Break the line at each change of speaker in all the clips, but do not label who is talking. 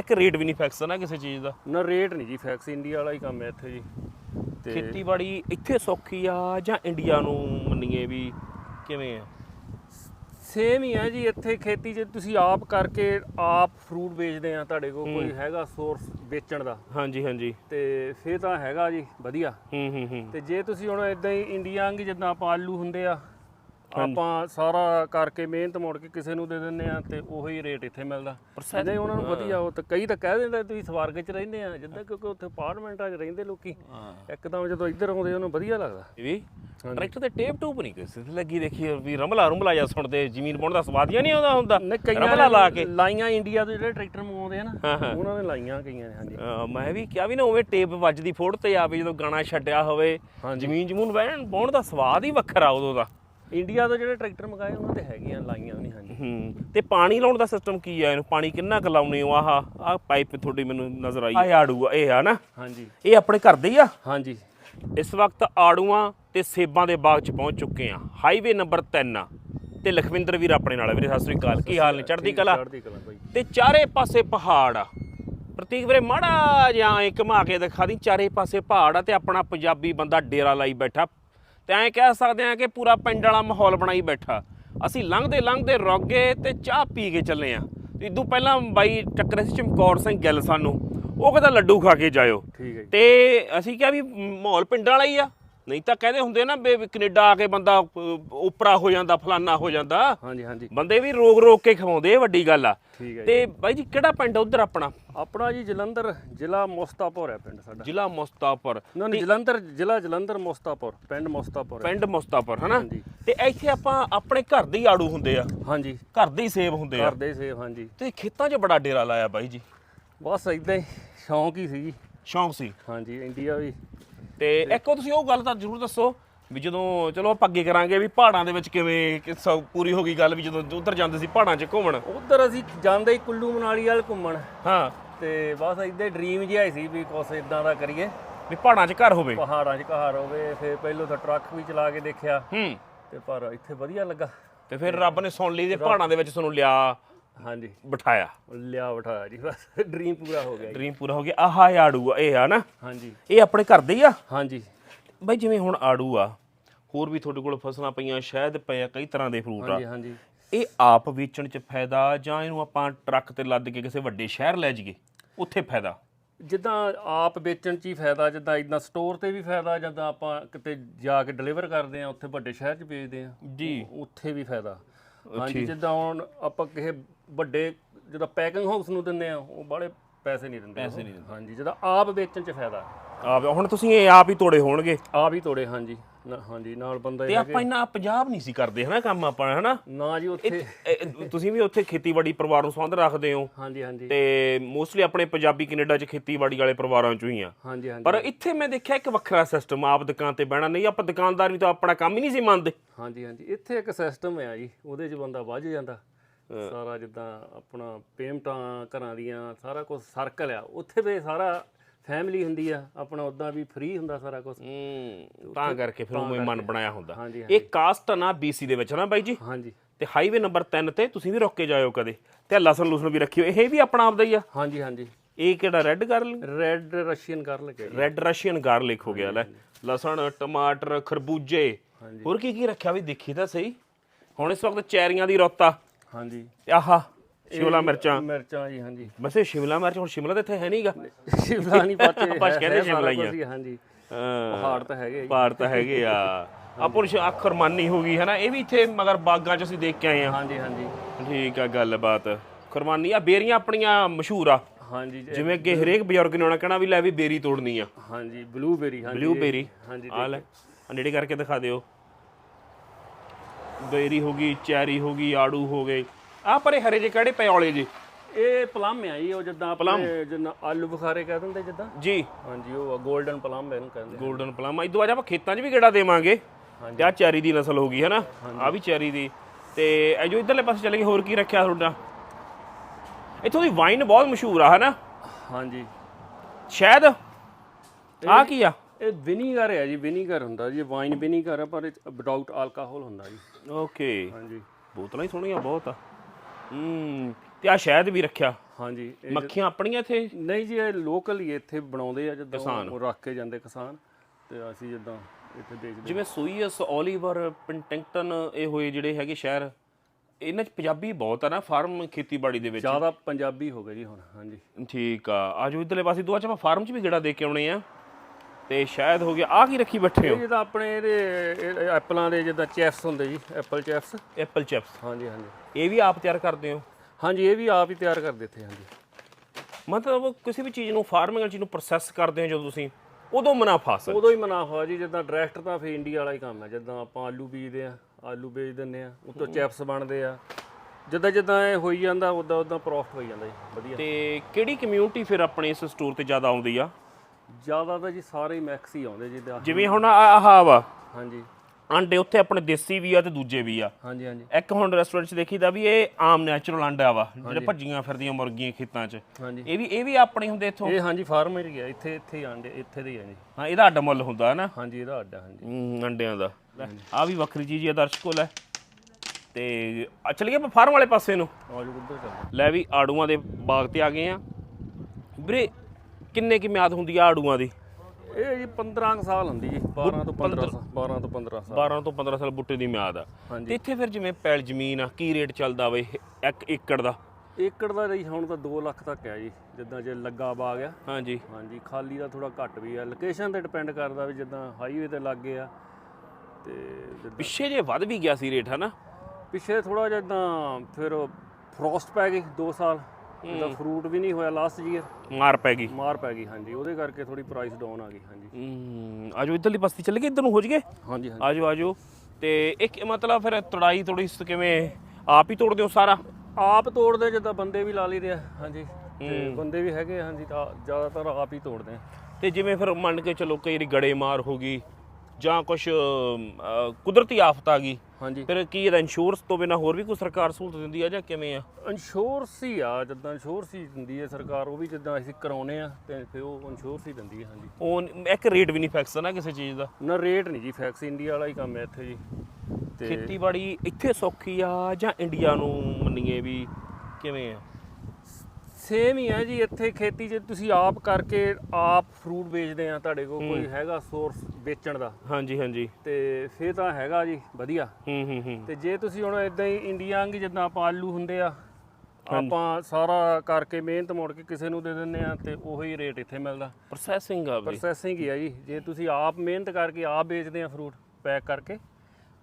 ਇੱਕ ਰੇਟ ਵੀ ਨਹੀਂ ਫਿਕਸ ਨਾ ਕਿਸੇ ਚੀਜ਼ ਦਾ।
ਨਾ ਰੇਟ ਨਹੀਂ ਜੀ ਫੈਕਸ ਇੰਡੀਆ ਵਾਲਾ ਹੀ ਕੰਮ ਹੈ ਇੱਥੇ ਜੀ। ਤੇ
ਖੇਤੀਬਾੜੀ ਇੱਥੇ ਸੌਖੀ ਆ ਜਾਂ ਇੰਡੀਆ ਨੂੰ ਮੰਨੀਏ ਵੀ ਕਿਵੇਂ ਆ?
ਸੇਮ ਹੀ ਹੈ ਜੀ ਇੱਥੇ ਖੇਤੀ ਜੇ ਤੁਸੀਂ ਆਪ ਕਰਕੇ ਆਪ ਫਰੂਟ ਵੇਚਦੇ ਆ ਤੁਹਾਡੇ ਕੋਲ ਕੋਈ ਹੈਗਾ ਸੋਰਸ ਵੇਚਣ ਦਾ।
ਹਾਂਜੀ ਹਾਂਜੀ।
ਤੇ ਫੇਰ ਤਾਂ ਹੈਗਾ ਜੀ ਵਧੀਆ।
ਹੂੰ ਹੂੰ ਹੂੰ।
ਤੇ ਜੇ ਤੁਸੀਂ ਹੁਣ ਇਦਾਂ ਹੀ ਇੰਡੀਆ ਵਾਂਗ ਜਿੱਦਾਂ ਆਪਾਂ ਆਲੂ ਹੁੰਦੇ ਆ ਆਪਾਂ ਸਾਰਾ ਕਰਕੇ ਮਿਹਨਤ ਮੋੜ ਕੇ ਕਿਸੇ ਨੂੰ ਦੇ ਦਿੰਦੇ ਆ ਤੇ ਉਹੀ ਰੇਟ ਇੱਥੇ ਮਿਲਦਾ। ਹੀ ਉਹਨਾਂ ਨੂੰ ਵਧੀਆ ਉਹ ਤਾਂ ਕਈ ਤਾਂ ਕਹਿ ਦਿੰਦੇ ਤੁਸੀਂ ਸਵਰਗ 'ਚ ਰਹਿੰਦੇ ਆ ਜਿੱਦਾਂ ਕਿਉਂਕਿ ਉੱਥੇ ਅਪਾਰਟਮੈਂਟਾਂ 'ਚ ਰਹਿੰਦੇ ਲੋਕੀ। ਇੱਕਦਮ ਜਦੋਂ ਇੱਧਰ ਆਉਂਦੇ ਉਹਨੂੰ ਵਧੀਆ ਲੱਗਦਾ।
ਵੀ ਟਰੈਕਟਰ ਤੇ ਟੇਪ ਟੂਪ ਨਹੀਂ ਕਿਸੇ ਤੇ ਲੱਗੀ ਦੇਖੀ ਵੀ ਰਮਲਾ ਰਮਲਾ ਜਾਂ ਸੁਣਦੇ ਜ਼ਮੀਨ ਪਾਉਣ ਦਾ ਸਵਾਦ ਹੀ ਨਹੀਂ ਆਉਂਦਾ ਹੁੰਦਾ। ਰਮਲਾ ਲਾ ਕੇ।
ਲਾਈਆਂ ਇੰਡੀਆ ਤੋਂ ਜਿਹੜੇ ਟਰੈਕਟਰ ਮੰਗਾਉਂਦੇ ਆ ਨਾ। ਉਹਨਾਂ ਨੇ ਲਾਈਆਂ ਕਈਆਂ ਨੇ ਹਾਂਜੀ।
ਮੈਂ ਵੀ ਕਿਹਾ ਵੀ ਨਾ ਉਵੇਂ ਟੇਪ ਵੱਜਦੀ ਫੋੜ ਤੇ ਆਵੇ ਜਦੋਂ ਗਾਣਾ ਛੱਡਿਆ ਹੋਵੇ। ਜ਼ਮੀਨ ਜਮੂਨ ਬਹਿਣ ਪਾਉਣ ਦਾ ਸਵਾਦ ਹੀ ਵੱਖਰਾ ਉਦੋਂ ਦਾ।
ਇੰਡੀਆ ਤੋਂ ਜਿਹੜੇ ਟਰੈਕਟਰ ਮੰਗਾਏ ਉਹਨਾਂ ਤੇ ਹੈਗੀਆਂ ਲਾਈਆਂ ਨਹੀਂ ਹਾਂਜੀ।
ਹੂੰ। ਤੇ ਪਾਣੀ ਲਾਉਣ ਦਾ ਸਿਸਟਮ ਕੀ ਆ ਇਹਨੂੰ? ਪਾਣੀ ਕਿੰਨਾ ਕੁ ਲਾਉਨੇ ਹੋ? ਆਹ ਆਹ ਪਾਈਪ ਤੁਹਾਡੀ ਮੈਨੂੰ ਨਜ਼ਰ ਆਈ। ਆ ਆੜੂ ਆ। ਇਹ ਆ ਨਾ?
ਹਾਂਜੀ।
ਇਹ ਆਪਣੇ ਘਰ ਦੇ ਹੀ ਆ?
ਹਾਂਜੀ।
ਇਸ ਵਕਤ ਆੜੂਆਂ ਤੇ ਸੇਬਾਂ ਦੇ ਬਾਗ 'ਚ ਪਹੁੰਚ ਚੁੱਕੇ ਆ। ਹਾਈਵੇ ਨੰਬਰ 3 ਆ। ਤੇ ਲਖਵਿੰਦਰ ਵੀਰ ਆਪਣੇ ਨਾਲ ਆ ਵੀਰੇ ਸਤਿ ਸ੍ਰੀ ਅਕਾਲ। ਕੀ ਹਾਲ ਨੇ? ਚੜ੍ਹਦੀ ਕਲਾ?
ਚੜ੍ਹਦੀ ਕਲਾ ਬਾਈ।
ਤੇ ਚਾਰੇ ਪਾਸੇ ਪਹਾੜ ਆ। ਪ੍ਰਤੀਕ ਵੀਰੇ ਮਾੜਾ ਜਿਹਾ ਐ ਘੁਮਾ ਕੇ ਦਿਖਾ ਦੀ। ਚਾਰੇ ਪਾਸੇ ਪਹਾੜ ਆ ਤੇ ਆਪਣਾ ਪੰਜਾਬੀ ਬੰਦਾ ਡੇਰਾ ਲਾਈ ਬੈਠਾ। ਤੇ ਐਂ ਕਹਿ ਸਕਦੇ ਆ ਕਿ ਪੂਰਾ ਪਿੰਡ ਵਾਲਾ ਮਾਹੌਲ ਬਣਾਈ ਬੈਠਾ। ਅਸੀਂ ਲੰਘਦੇ ਲੰਘਦੇ ਰੁਕ ਗਏ ਤੇ ਚਾਹ ਪੀ ਕੇ ਚੱਲੇ ਆ ਇਦੋਂ ਪਹਿਲਾਂ ਬਾਈ ਟੱਕਰੇ ਸੀ ਚਮਕੌਰ ਸਿੰਘ ਗਿੱਲ ਸਾਨੂੰ ਉਹ ਕਹਿੰਦਾ ਲੱਡੂ ਖਾ ਕੇ ਜਾਇਓ।
ਠੀਕ ਹੈ ਜੀ।
ਤੇ ਅਸੀਂ ਕਿਹਾ ਵੀ ਮਾਹੌਲ ਪਿੰਡਾਂ ਵਾਲਾ ਹੀ ਆ। ਨਹੀਂ ਤਾਂ ਕਹਿੰਦੇ ਹੁੰਦੇ ਨਾ ਵੀ ਕੈਨੇਡਾ ਆ ਕੇ ਬੰਦਾ ਉਪਰਾ ਹੋ ਜਾਂਦਾ ਫਲਾਨਾ ਹੋ ਜਾਂਦਾ।
ਹਾਂਜੀ ਹਾਂਜੀ।
ਬੰਦੇ ਵੀ ਰੋਕ ਰੋਕ ਕੇ ਖਵਾਉਂਦੇ ਇਹ ਵੱਡੀ ਗੱਲ ਆ।
ਠੀਕ ਹੈ ਜੀ।
ਤੇ ਬਾਈ ਜੀ ਕਿਹੜਾ ਪਿੰਡ ਉਧਰ ਆਪਣਾ?
ਆਪਣਾ ਜੀ ਜਲੰਧਰ ਜ਼ਿਲ੍ਹਾ ਮੁਸਤਾਪੁਰ ਹੈ ਪਿੰਡ ਸਾਡਾ।
ਜ਼ਿਲ੍ਹਾ ਮੁਸਤਾਫਰ
ਨਾ ਨਾ ਜਲੰਧਰ ਜ਼ਿਲ੍ਹਾ ਜਲੰਧਰ ਮੁਸਤਾਪੁਰ ਪਿੰਡ ਮੁਸਤਾਪੁਰ
ਪਿੰਡ ਮੁਸਤਾਫਰ ਹਨਾ। ਤੇ ਇੱਥੇ ਆਪਾਂ ਆਪਣੇ ਘਰ ਦੇ ਹੀ ਆੜੂ ਹੁੰਦੇ ਆ।
ਹਾਂਜੀ।
ਘਰ ਦੇ ਹੀ ਸੇਬ ਹੁੰਦੇ ਆ।
ਘਰ ਦੇ ਸੇਵ ਹਾਂਜੀ।
ਤੇ ਖੇਤਾਂ 'ਚ ਬੜਾ ਡੇਰਾ ਲਾਇਆ ਬਾਈ ਜੀ।
ਬਸ ਇਦਾਂ ਹੀ ਸ਼ੌਂਕ ਹੀ ਸੀ ਜੀ।
ਸ਼ੌਂਕ ਸੀ?
ਹਾਂਜੀ ਇੰਡੀਆ ਵੀ।
ਤੇ ਇੱਕ ਉਹ ਤੁਸੀਂ ਉਹ ਗੱਲ ਤਾਂ ਜ਼ਰੂਰ ਦੱਸੋ ਵੀ ਜਦੋਂ ਚਲੋ ਆਪਾਂ ਅੱਗੇ ਕਰਾਂਗੇ ਵੀ ਪਹਾੜਾਂ ਦੇ ਵਿੱਚ ਕਿਵੇਂ ਕਿ ਸਭ ਪੂਰੀ ਹੋ ਗਈ ਗੱਲ ਵੀ ਜਦੋਂ ਉਧਰ ਜਾਂਦੇ ਸੀ ਪਹਾੜਾਂ 'ਚ ਘੁੰਮਣ।
ਉਧਰ ਅਸੀਂ ਜਾਂਦੇ ਹੀ ਕੁੱਲੂ ਮਨਾਲੀ ਵੱਲ ਘੁੰਮਣ।
ਹਾਂ।
ਤੇ ਬਸ ਇਦਾਂ ਡ੍ਰੀਮ ਜਿਹਾ ਹੀ ਸੀ ਵੀ ਕੁਛ ਇਦਾਂ ਦਾ ਕਰੀਏ।
ਵੀ ਪਹਾੜਾਂ 'ਚ ਘਰ ਹੋਵੇ।
ਪਹਾੜਾਂ 'ਚ ਘਰ ਹੋਵੇ ਫਿਰ ਪਹਿਲੋਂ ਤਾਂ ਟਰੱਕ ਵੀ ਚਲਾ ਕੇ ਦੇਖਿਆ।
ਹੂੰ।
ਤੇ ਪਰ ਇੱਥੇ ਵਧੀਆ ਲੱਗਾ।
ਤੇ ਫਿਰ ਰੱਬ ਨੇ ਸੁਣ ਲਈ ਤੇ ਪਹਾੜਾਂ ਦੇ ਵਿੱਚ ਤੁਹਾਨੂੰ ਲਿਆ।
ਹਾਂਜੀ।
ਬਿਠਾਇਆ।
ਲਿਆ ਬਿਠਾਇਆ ਜੀ ਬਸ। ਡ੍ਰੀਮ ਪੂਰਾ ਹੋ ਗਿਆ ਜੀ।
ਡ੍ਰੀਮ ਪੂਰਾ ਹੋ ਗਿਆ। ਆਹ ਆੜੂ ਆ ਇਹ ਆ ਨਾ।
ਹਾਂਜੀ।
ਇਹ ਆਪਣੇ ਘਰ ਦੇ ਹੀ ਆ?
ਹਾਂਜੀ।
ਬਾਈ ਜਿਵੇਂ ਹੁਣ ਆੜੂ ਆ ਹੋਰ ਵੀ ਤੁਹਾਡੇ ਕੋਲ ਫਸਲਾਂ ਪਈਆਂ ਸ਼ਹਿਦ ਪਏ ਆ ਕਈ ਤਰ੍ਹਾਂ ਦੇ ਫਰੂਟ ਆ।
ਹਾਂਜੀ ਹਾਂਜੀ।
ਇਹ ਆਪ ਵੇਚਣ ਚ ਫਾਇਦਾ ਜਾਂ ਇਹਨੂੰ ਆਪਾਂ ਟਰੱਕ ਤੇ ਲੱਦ ਕੇ ਕਿਸੇ ਵੱਡੇ ਸ਼ਹਿਰ ਲੈ ਜਾਈਏ? ਉੱਥੇ ਫਾਇਦਾ?
ਜਿੱਦਾਂ ਆਪ ਵੇਚਣ 'ਚ ਹੀ ਫਾਇਦਾ ਜਿੱਦਾਂ ਇਦਾਂ ਸਟੋਰ ਤੇ ਵੀ ਫਾਇਦਾ ਜਦੋਂ ਆਪਾਂ ਕਿਤੇ ਜਾ ਕੇ ਡਿਲੀਵਰ ਕਰਦੇ ਆ ਉੱਥੇ ਵੱਡੇ ਸ਼ਹਿਰ 'ਚ ਵੇਚਦੇ ਆ।
ਜੀ।
ਉੱਥੇ ਵੀ ਫਾਇਦਾ। ਹਾਂਜੀ ਜਿੱਦਾਂ ਹੁਣ ਆਪਾਂ ਕਿਸੇ ਵੱਡੇ ਜਦੋਂ ਪੈਕਿੰਗ ਹਾਊਸ ਨੂੰ ਦਿੰਦੇ ਆ ਉਹ ਬੜੇ ਪੈਸੇ ਨਹੀਂ ਦਿੰਦੇ ਪੈਸੇ ਨਹੀਂ ਦਿੰਦੇ। ਹਾਂਜੀ ਜਦੋਂ ਆਪ ਵੇਚਣ 'ਚ ਫਾਇਦਾ।
ਆਪ ਹੁਣ ਤੁਸੀਂ ਇਹ ਆਪ ਹੀ ਤੋੜੇ ਹੋਣਗੇ।
ਆਪ ਹੀ ਤੋੜੇ ਹਾਂਜੀ। ਨਾ- ਹਾਂਜੀ ਨਾਲ ਬੰਦਾ
ਤੇ ਆਪਾਂ ਇੰਨਾ ਪੰਜਾਬ ਨਹੀਂ ਸੀ ਕਰਦੇ ਹਨਾ ਕੰਮ ਆਪਾਂ ਹਨਾ?
ਨਾ ਜੀ ਉੱਥੇ
ਇਹ- ਤੁਸੀਂ ਵੀ ਉੱਥੇ ਖੇਤੀਬਾੜੀ ਪਰਿਵਾਰ ਨੂੰ ਸੰਬੰਧ ਰੱਖਦੇ ਹੋ।
ਹਾਂਜੀ ਹਾਂਜੀ।
ਤੇ ਮੋਸਟਲੀ ਆਪਣੇ ਪੰਜਾਬੀ ਕੈਨੇਡਾ ਚ ਖੇਤੀਬਾੜੀ ਵਾਲੇ ਪਰਿਵਾਰਾਂ ਚੋਂ ਹੀ ਆ।
ਹਾਂਜੀ ਹਾਂਜੀ।
ਪਰ ਇੱਥੇ ਮੈਂ ਦੇਖਿਆ ਇੱਕ ਵੱਖਰਾ ਸਿਸਟਮ ਆਪ ਦੁਕਾਨ ਤੇ ਬਹਿਣਾ ਨਹੀਂ ਆਪਾਂ ਦੁਕਾਨਦਾਰ ਵੀ ਤਾਂ ਆਪਣਾ ਕੰਮ ਹੀ ਨਹੀਂ ਸੀ ਮੰਨਦੇ।
ਹਾਂਜੀ ਹਾਂਜੀ। ਇੱਥੇ ਇੱਕ ਸਿਸਟਮ ਹੈ ਜੀ ਉਹਦੇ 'ਚ ਬੰਦਾ ਵੱਜ ਜਾਂਦਾ। ਸਾਰਾ ਜਿੱਦਾਂ ਆਪਣਾ ਪੇਮੈਂਟਾਂ ਘਰਾਂ ਦੀਆਂ ਸਾਰਾ ਕੁਝ ਸਰਕਲ ਆ। ਉੱਥੇ ਵੀ ਸਾਰਾ ਫੈਮਿਲੀ ਹੁੰਦੀ ਆ। ਆਪਣਾ ਉਦਾਂ ਵੀ ਫ੍ਰੀ ਹੁੰਦਾ ਸਾਰਾ ਕੁਝ
ਹੂੰ ਤਾਂ ਕਰਕੇ ਫਿਰ ਉਹ ਮਨ ਬਣਾਇਆ ਹੁੰਦਾ। ਇਹ ਕਾਸਟ ਨਾ BC ਦੇ ਵਿੱਚ ਨਾ ਬਾਈ ਜੀ?
ਹਾਂਜੀ।
ਤੇ ਹਾਈਵੇ ਨੰਬਰ 3 ਤੇ ਤੁਸੀਂ ਵੀ ਰੁਕ ਕੇ ਜਾਇਓ ਕਦੇ। ਤੇ ਲਸਣ ਲੁਸਣ ਵੀ ਰੱਖਿਓ। ਇਹ ਵੀ ਆਪਣਾ ਆਪਦਾ ਹੀ ਆ?
ਹਾਂਜੀ ਹਾਂਜੀ।
ਇਹ ਕਿਹੜਾ ਰੈੱਡ ਗਾਰਲਿਕ
ਰੈੱਡ ਰਸ਼ੀਅਨ ਕਰ ਲਗੇ
ਰੈੱਡ ਰਸ਼ੀਅਨ ਗਾਰਲਿਕ ਹੋ ਗਿਆ ਲੈ। ਲਸਣ ਟਮਾਟਰ ਖਰਬੂਜੇ। ਹੋਰ ਕੀ ਕੀ ਰੱਖਿਆ ਵੀ ਦੇਖੀ ਤਾਂ ਸਹੀ। ਹੁਣ ਇਸ ਵਕਤ ਚੈਰੀਆਂ ਦੀ ਰੁੱਤ ਆ।
ਹਾਂਜੀ।
ਤੇ ਆਹਾ ਸ਼ਿਮਲਾ ਮਿਰਚਾਂ।
ਮਿਰਚਾਂ ਜੀ ਹਾਂਜੀ।
ਬਸ ਇਹ ਸ਼ਿਮਲਾ ਮਿਰਚ ਹੁਣ ਸ਼ਿਮਲਾ ਤਾਂ ਇੱਥੇ ਹੈ ਨਹੀਂਗਾ।
ਸ਼ਿਮਲਾ ਨਹੀਂ ਪਾਤੇ
ਆਪਾਂ ਕਹਿੰਦੇ ਸ਼ਿਮਲਾ ਹੀ ਆ।
ਹਾਂਜੀ। ਪਹਾੜ ਤਾਂ ਹੈਗੇ
ਪਾਰ ਤਾਂ ਹੈਗੇ ਆ। ਆਪੋ ਖਰਮਾਨੀ ਹੋ ਗਈ ਹੈ ਨਾ ਇਹ ਵੀ ਇੱਥੇ ਮਗਰ ਬਾਗਾਂ 'ਚ ਅਸੀਂ ਦੇਖ ਕੇ ਆਏ ਆ।
ਹਾਂਜੀ ਹਾਂਜੀ।
ਠੀਕ ਆ ਗੱਲਬਾਤ। ਖਰਮਾਨੀ ਆ ਬੇਰੀਆਂ ਆਪਣੀਆਂ ਮਸ਼ਹੂਰ ਆ।
ਹਾਂਜੀ
ਜਿਵੇਂ ਅੱਗੇ ਹਰੇਕ ਬਜ਼ੁਰਗ ਨੇ ਆਉਣਾ ਕਹਿਣਾ ਵੀ ਲੈ ਵੀ ਬੇਰੀ ਤੋੜਨੀ ਆ।
ਹਾਂਜੀ ਬਲੂਬੇਰੀ ਹਾਂਜੀ।
ਬਲੂਬੇਰੀ।
ਹਾਂਜੀ
ਆ ਲੈ ਨੇੜੇ ਕਰਕੇ ਦਿਖਾ ਦਿਓ। ਬੇਰੀ ਹੋ ਗਈ ਚੈਰੀ ਹੋ ਗਈ ਆੜੂ ਹੋ ਗਏ। ਆ ਪਰੇ ਹਰੇ ਜੇ ਕਿਹੜੇ ਪਏ ਔਲੇ ਜੀ
ਇਹ ਪਲਮ ਆ ਜੀ ਉਹ ਜਿੱਦਾਂ ਆਪਣੇ ਜਿੱਦਾਂ ਆਲੂ ਬੁਖਾਰੇ ਕਹਿ ਦਿੰਦੇ ਜਿੱਦਾਂ?
ਜੀ।
ਹਾਂਜੀ ਉਹ 골ਡਨ ਪਲਮ ਇਹਨੂੰ ਕਹਿੰਦੇ
골ਡਨ ਪਲਾਮ ਇਦੋਂ ਅੱਜ ਆਪਾਂ ਖੇਤਾਂ 'ਚ ਵੀ ਗੇੜਾ ਦੇਵਾਂਗੇ। ਤੇ ਆ ਚੈਰੀ ਦੀ ਨਸਲ ਹੋ ਗਈ ਹੈ ਨਾ ਆ ਵੀ ਚੈਰੀ ਦੀ। ਤੇ ਇਹ ਜੋ ਇਧਰਲੇ ਪਾਸੇ ਚਲੇ ਗਏ ਹੋਰ ਕੀ ਰੱਖਿਆ ਤੁਹਾਡਾ? ਇੱਥੋਂ ਦੀ ਵਾਈਨ ਬਹੁਤ ਮਸ਼ਹੂਰ ਆ ਹੈ ਨਾ
ਹਾਂਜੀ।
ਸ਼ਾਇਦ? ਆ ਕੀ ਆ?
ਇਹ ਵਿਨੀਗਰ ਹੈ ਜੀ ਵਿਨੀਗਰ ਹੁੰਦਾ ਜੀ ਵਾਈਨ ਵਿਨੀਗਰ ਹੈ ਪਰ ਵਿਦਆਊਟ ਆਲਕੋਹਲ ਹੁੰਦਾ ਜੀ।
ਓਕੇ
ਹਾਂਜੀ।
ਬੋਤਲਾਂ ਹੀ ਸੋਹਣੀਆਂ ਬਹੁਤ ਆ। ਹੂੰ ਤੇ ਆ ਸ਼ਾਇਦ ਵੀ ਰੱਖਿਆ।
ਹਾਂਜੀ ਇਹ
ਮੱਖੀਆਂ ਆਪਣੀਆਂ ਇੱਥੇ?
ਨਹੀਂ ਜੀ ਇਹ ਲੋਕਲ ਹੀ ਇੱਥੇ ਬਣਾਉਂਦੇ ਆ ਜਿੱਦਾਂ
ਕਿਸਾਨ।
ਉਹ ਰੱਖ ਕੇ ਜਾਂਦੇ ਕਿਸਾਨ ਤੇ ਅਸੀਂ ਜਿੱਦਾਂ ਇੱਥੇ ਵੇਚਦੇ
ਜਿਵੇਂ ਸੂਈਸ ਓਲੀਵਰ ਪਿੰਟਿੰਗਟਨ ਇਹ ਹੋਏ ਜਿਹੜੇ ਹੈਗੇ ਸ਼ਹਿਰ ਇਹਨਾਂ 'ਚ ਪੰਜਾਬੀ ਬਹੁਤ ਆ ਨਾ ਫਾਰਮ ਖੇਤੀਬਾੜੀ ਦੇ ਵਿੱਚ।
ਜ਼ਿਆਦਾ ਪੰਜਾਬੀ ਹੋ ਗਏ ਜੀ ਹੁਣ ਹਾਂਜੀ।
ਠੀਕ ਆ। ਆਜੋ ਇਧਰਲੇ ਪਾਸੇ ਦੋ ਅੱਜ ਆਪਾਂ ਫਾਰਮ 'ਚ ਵੀ ਗੇੜਾ ਦੇ ਕੇ ਆਉਣੇ ਆ। ਤੇ ਸ਼ਾਇਦ ਹੋ ਗਿਆ। ਆ ਕੀ ਰੱਖੀ ਬੈਠੇ
ਇਹ
ਹੋ
ਜਿੱਦਾਂ ਆਪਣੇ ਇਹਦੇ ਇਹ- ਇਹ ਐਪਲਾਂ ਦੇ ਜਿੱਦਾਂ ਚੈਫਸ ਹੁੰਦੇ ਜੀ ਐਪਲ ਚੈਫਸ
ਐਪਲ ਚਿਪਸ।
ਹਾਂਜੀ ਹਾਂਜੀ।
ਇਹ ਵੀ ਆਪ ਤਿਆਰ ਕਰਦੇ ਹੋ?
ਹਾਂਜੀ ਇਹ ਵੀ ਆਪ ਹੀ ਤਿਆਰ ਕਰਦੇ ਇੱਥੇ ਹਾਂਜੀ।
ਮਤਲਬ ਕਿਸੇ ਵੀ ਚੀਜ਼ ਨੂੰ ਫਾਰਮਿੰਗ ਚੀਜ਼ ਨੂੰ ਪ੍ਰੋਸੈਸ ਕਰਦੇ ਹੋ ਜਦੋਂ ਤੁਸੀਂ? ਉਦੋਂ ਮੁਨਾਫਾ ਹਾਸਲ
ਉਦੋਂ ਹੀ ਮੁਨਾਫਾ ਜੀ ਜਿੱਦਾਂ ਡਾਇਰੈਕਟ ਤਾਂ ਫੇ ਇੰਡੀਆ ਵਾਲਾ ਹੀ ਕੰਮ ਹੈ। ਜਿੱਦਾਂ ਆਪਾਂ ਆਲੂ ਬੀਜਦੇ ਆ ਆਲੂ ਵੇਚ ਦਿੰਦੇ ਆ ਉਤੋਂ ਚੈਪਸ ਬਣਦੇ ਆ। ਜਿੱਦਾਂ ਜਿੱਦਾਂ ਇਹ ਹੋਈ ਜਾਂਦਾ ਉਦਾਂ ਉਦਾਂ ਪ੍ਰੋਫਿਟ ਹੋਈ ਜਾਂਦਾ ਜੀ ਵਧੀਆ।
ਤੇ ਕਿਹੜੀ ਕਮਿਊਨਿਟੀ ਫਿਰ ਆਪਣੇ ਇਸ ਸਟੋਰ ਤੇ ਜ਼ਿਆਦਾ ਆਉਂਦੀ ਆ?
ਜ਼ਿਆਦਾ ਤਾਂ ਜੀ ਸਾਰੇ ਹੀ ਮੈਕਸ ਹੀ ਆਉਂਦੇ ਜਿੱਦਾਂ
ਜਿਵੇਂ ਹੁਣ ਆਹ ਆਹ ਵਾ।
ਹਾਂਜੀ।
ਆਂਡੇ ਉੱਥੇ ਆਪਣੇ ਦੇਸੀ ਵੀ ਆ ਤੇ ਦੂਜੇ ਵੀ ਆ।
ਹਾਂਜੀ ਹਾਂਜੀ।
ਇੱਕ ਹੁਣ ਰੈਸਟੋਰੈਂਟ 'ਚ ਦੇਖੀਦਾ ਵੀ ਇਹ ਆਮ ਨੈਚੁਰਲ ਆਂਡਾ ਵਾ ਜਿਹੜੇ ਭੱਜੀਆਂ ਫਿਰਦੀਆਂ ਮੁਰਗੀਆਂ ਖੇਤਾਂ 'ਚ।
ਹਾਂਜੀ।
ਇਹ ਵੀ ਇਹ ਵੀ ਆਪਣੇ ਹੁੰਦੇ ਇੱਥੋਂ?
ਇਹ ਹਾਂਜੀ ਫਾਰਮਰ ਹੀ ਆ ਇੱਥੇ ਇੱਥੇ ਹੀ ਆਂਡੇ ਇੱਥੇ ਦੇ ਹੀ ਆ ਜੀ।
ਹਾਂ ਇਹਦਾ ਅੱਡ ਮੁੱਲ ਹੁੰਦਾ ਹੈ ਨਾ?
ਹਾਂਜੀ ਇਹਦਾ ਅੱਡਾ ਹਾਂਜੀ।
ਹਮ, ਅੰਡਿਆਂ ਦਾ। ਆ ਵੀ ਵੱਖਰੀ ਚੀਜ਼ ਹੈ ਦਰਸ਼ਕੋ ਲੈ। ਤੇ ਆ ਚਲੀਏ ਆਪਾਂ ਫਾਰਮ ਵਾਲੇ ਪਾਸੇ ਨੂੰ।
ਆਜੋ ਉੱਧਰ ਚੱਲਦੇ
ਲੈ ਵੀ ਆੜੂਆਂ ਦੇ ਬਾਗ ਤੇ ਆ ਗਏ ਆ। ਵੀਰੇ ਕਿੰਨੇ ਕੀ ਮਿਆਦ ਹੁੰਦੀ ਆ ਆੜੂਆਂ ਦੀ?
ਇਹ ਜੀ 15 ਕੁ ਸਾਲ ਹੁੰਦੀ ਜੀ 12 ਤੋਂ 15 ਸਾਲ 12 ਤੋਂ 15 ਸਾਲ।
12 ਤੋਂ 15 ਸਾਲ ਬੁੱਟੇ ਦੀ ਮਿਆਦ ਆ। ਤੇ ਇੱਥੇ ਫਿਰ ਜਿਵੇਂ ਪੈਲ ਜ਼ਮੀਨ ਆ ਕੀ ਰੇਟ ਚੱਲਦਾ ਵੇ ਇੱਕ ਏਕੜ ਦਾ?
ਏਕੜ ਦਾ ਜੀ ਹੁਣ ਤਾਂ 2 ਲੱਖ ਤੱਕ ਹੈ ਜੀ ਜਿੱਦਾਂ ਜੇ ਲੱਗਾ ਬਾਗ ਆ।
ਹਾਂਜੀ।
ਹਾਂਜੀ ਖਾਲੀ ਦਾ ਥੋੜਾ ਘੱਟ ਵੀ ਆ। ਲੋਕੇਸ਼ਨ ਤੇ ਡਿਪੈਂਡ ਕਰਦਾ ਵੀ ਜਿੱਦਾਂ ਹਾਈਵੇ ਤੇ ਲੱਗੇ ਆ ਤੇ
ਪਿੱਛੇ ਜੇ ਵੱਧ ਵੀ ਗਿਆ ਸੀ ਰੇਟ ਹਨਾ?
ਪਿੱਛੇ ਥੋੜਾ ਜਿੱਦਾਂ ਫਿਰ ਫਰੋਸਟ ਪੈ ਗਈ 2 ਸਾਲ। ਜਿੱਦਾਂ ਫਰੂਟ ਵੀ ਨਹੀਂ ਹੋਇਆ ਲਾਸਟ ਈਅਰ
ਮਾਰ ਪੈ ਗਈ।
ਮਾਰ ਪੈ ਗਈ ਹਾਂਜੀ। ਉਹਦੇ ਕਰਕੇ ਥੋੜੀ ਪ੍ਰਾਈਸ ਡਾਊਨ ਆ ਗਈ ਹਾਂਜੀ।
ਆਜੋ ਇੱਧਰਲੀ ਬਸਤੀ ਚੱਲ ਗਏ ਇੱਧਰ ਨੂੰ ਹੋ ਜਗੇ
ਹਾਂਜੀ ਹਾਂਜੀ।
ਆਜੋ ਆਜੋ। ਤੇ ਇੱਕ ਮਤਲਬ ਫਿਰ ਤੜਾਈ ਥੋੜੀ ਕਿਵੇਂ ਆਪ ਹੀ ਤੋੜਦੇ ਹੋ ਸਾਰਾ?
ਆਪ ਤੋੜਦੇ ਜਿੱਦਾਂ ਬੰਦੇ ਵੀ ਲਾ ਲਈਦੇ ਆ ਹਾਂਜੀ। ਤੇ ਬੰਦੇ ਵੀ ਹੈਗੇ ਹਾਂਜੀ ਤਾਂ ਜ਼ਿਆਦਾਤਰ ਆਪ ਹੀ ਤੋੜਦੇ ਆ।
ਤੇ ਜਿਵੇਂ ਫਿਰ ਮੰਨ ਕੇ ਚਲੋ ਕਈ ਵਾਰੀ ਗੜੇ ਮਾਰ ਹੋ ਗਈ ਜਾਂ ਕੁਝ ਕੁਦਰਤੀ ਆਫਤ ਆ ਗਈ।
ਹਾਂਜੀ।
ਫਿਰ ਕੀ ਇਹਦਾ ਇੰਸ਼ੋਰੈਂਸ ਤੋਂ ਬਿਨਾ ਹੋਰ ਵੀ ਕੋਈ ਸਰਕਾਰ ਸਹੂਲਤ ਦਿੰਦੀ ਆ ਜਾਂ ਕਿਵੇਂ ਆ?
ਇੰਸ਼ੋਰੈਂਸ ਹੀ ਆ ਜਿੱਦਾਂ ਇੰਸ਼ੋਰੈਂਸ ਹੀ ਦਿੰਦੀ ਹੈ ਸਰਕਾਰ ਉਹ ਵੀ ਜਿੱਦਾਂ ਅਸੀਂ ਕਰਾਉਨੇ ਆ ਤੇ ਫਿਰ ਉਹ ਇੰਸ਼ੋਰੈਂਸ ਹੀ ਦਿੰਦੀ ਹੈ ਹਾਂਜੀ।
ਉਹ ਇੱਕ ਰੇਟ ਵੀ ਨਹੀਂ ਫਿਕਸ ਨਾ ਕਿਸੇ ਚੀਜ਼ ਦਾ।
ਨਾ ਰੇਟ ਨਹੀਂ ਜੀ ਫੈਕਸ ਇੰਡੀਆ ਵਾਲਾ ਹੀ ਕੰਮ ਹੈ ਇੱਥੇ ਜੀ ਤੇ
ਖੇਤੀਬਾੜੀ ਇੱਥੇ ਸੌਖੀ ਆ ਜਾਂ ਇੰਡੀਆ ਨੂੰ ਮੰਨੀਏ ਵੀ ਕਿਵੇਂ ਆ?
ਸੇਮ ਹੀ ਹੈ ਜੀ ਇੱਥੇ ਖੇਤੀ ਜੇ ਤੁਸੀਂ ਆਪ ਕਰਕੇ ਆਪ ਫਰੂਟ ਵੇਚਦੇ ਆ ਤੁਹਾਡੇ ਕੋਲ ਕੋਈ ਹੈਗਾ ਸੋਰਸ ਵੇਚਣ ਦਾ।
ਹਾਂਜੀ ਹਾਂਜੀ।
ਤੇ ਫੇਰ ਤਾਂ ਹੈਗਾ ਜੀ ਵਧੀਆ।
ਹੂੰ ਹੂੰ ਹੂੰ।
ਤੇ ਜੇ ਤੁਸੀਂ ਹੁਣ ਇਦਾਂ ਹੀ ਇੰਡੀਆ ਵਾਂਗ ਜਿੱਦਾਂ ਆਪਾਂ ਆਲੂ ਹੁੰਦੇ ਆ ਆਪਾਂ ਸਾਰਾ ਕਰਕੇ ਮਿਹਨਤ ਮੋੜ ਕੇ ਕਿਸੇ ਨੂੰ ਦੇ ਦਿੰਦੇ ਆ ਤੇ ਉਹੀ ਰੇਟ ਇੱਥੇ ਮਿਲਦਾ।
ਪ੍ਰੋਸੈਸਿੰਗ ਆ ਵੀ
ਪ੍ਰੋਸੈਸਿੰਗ ਹੀ ਆ ਜੀ। ਜੇ ਤੁਸੀਂ ਆਪ ਮਿਹਨਤ ਕਰਕੇ ਆਪ ਵੇਚਦੇ ਆ ਫਰੂਟ ਪੈਕ ਕਰਕੇ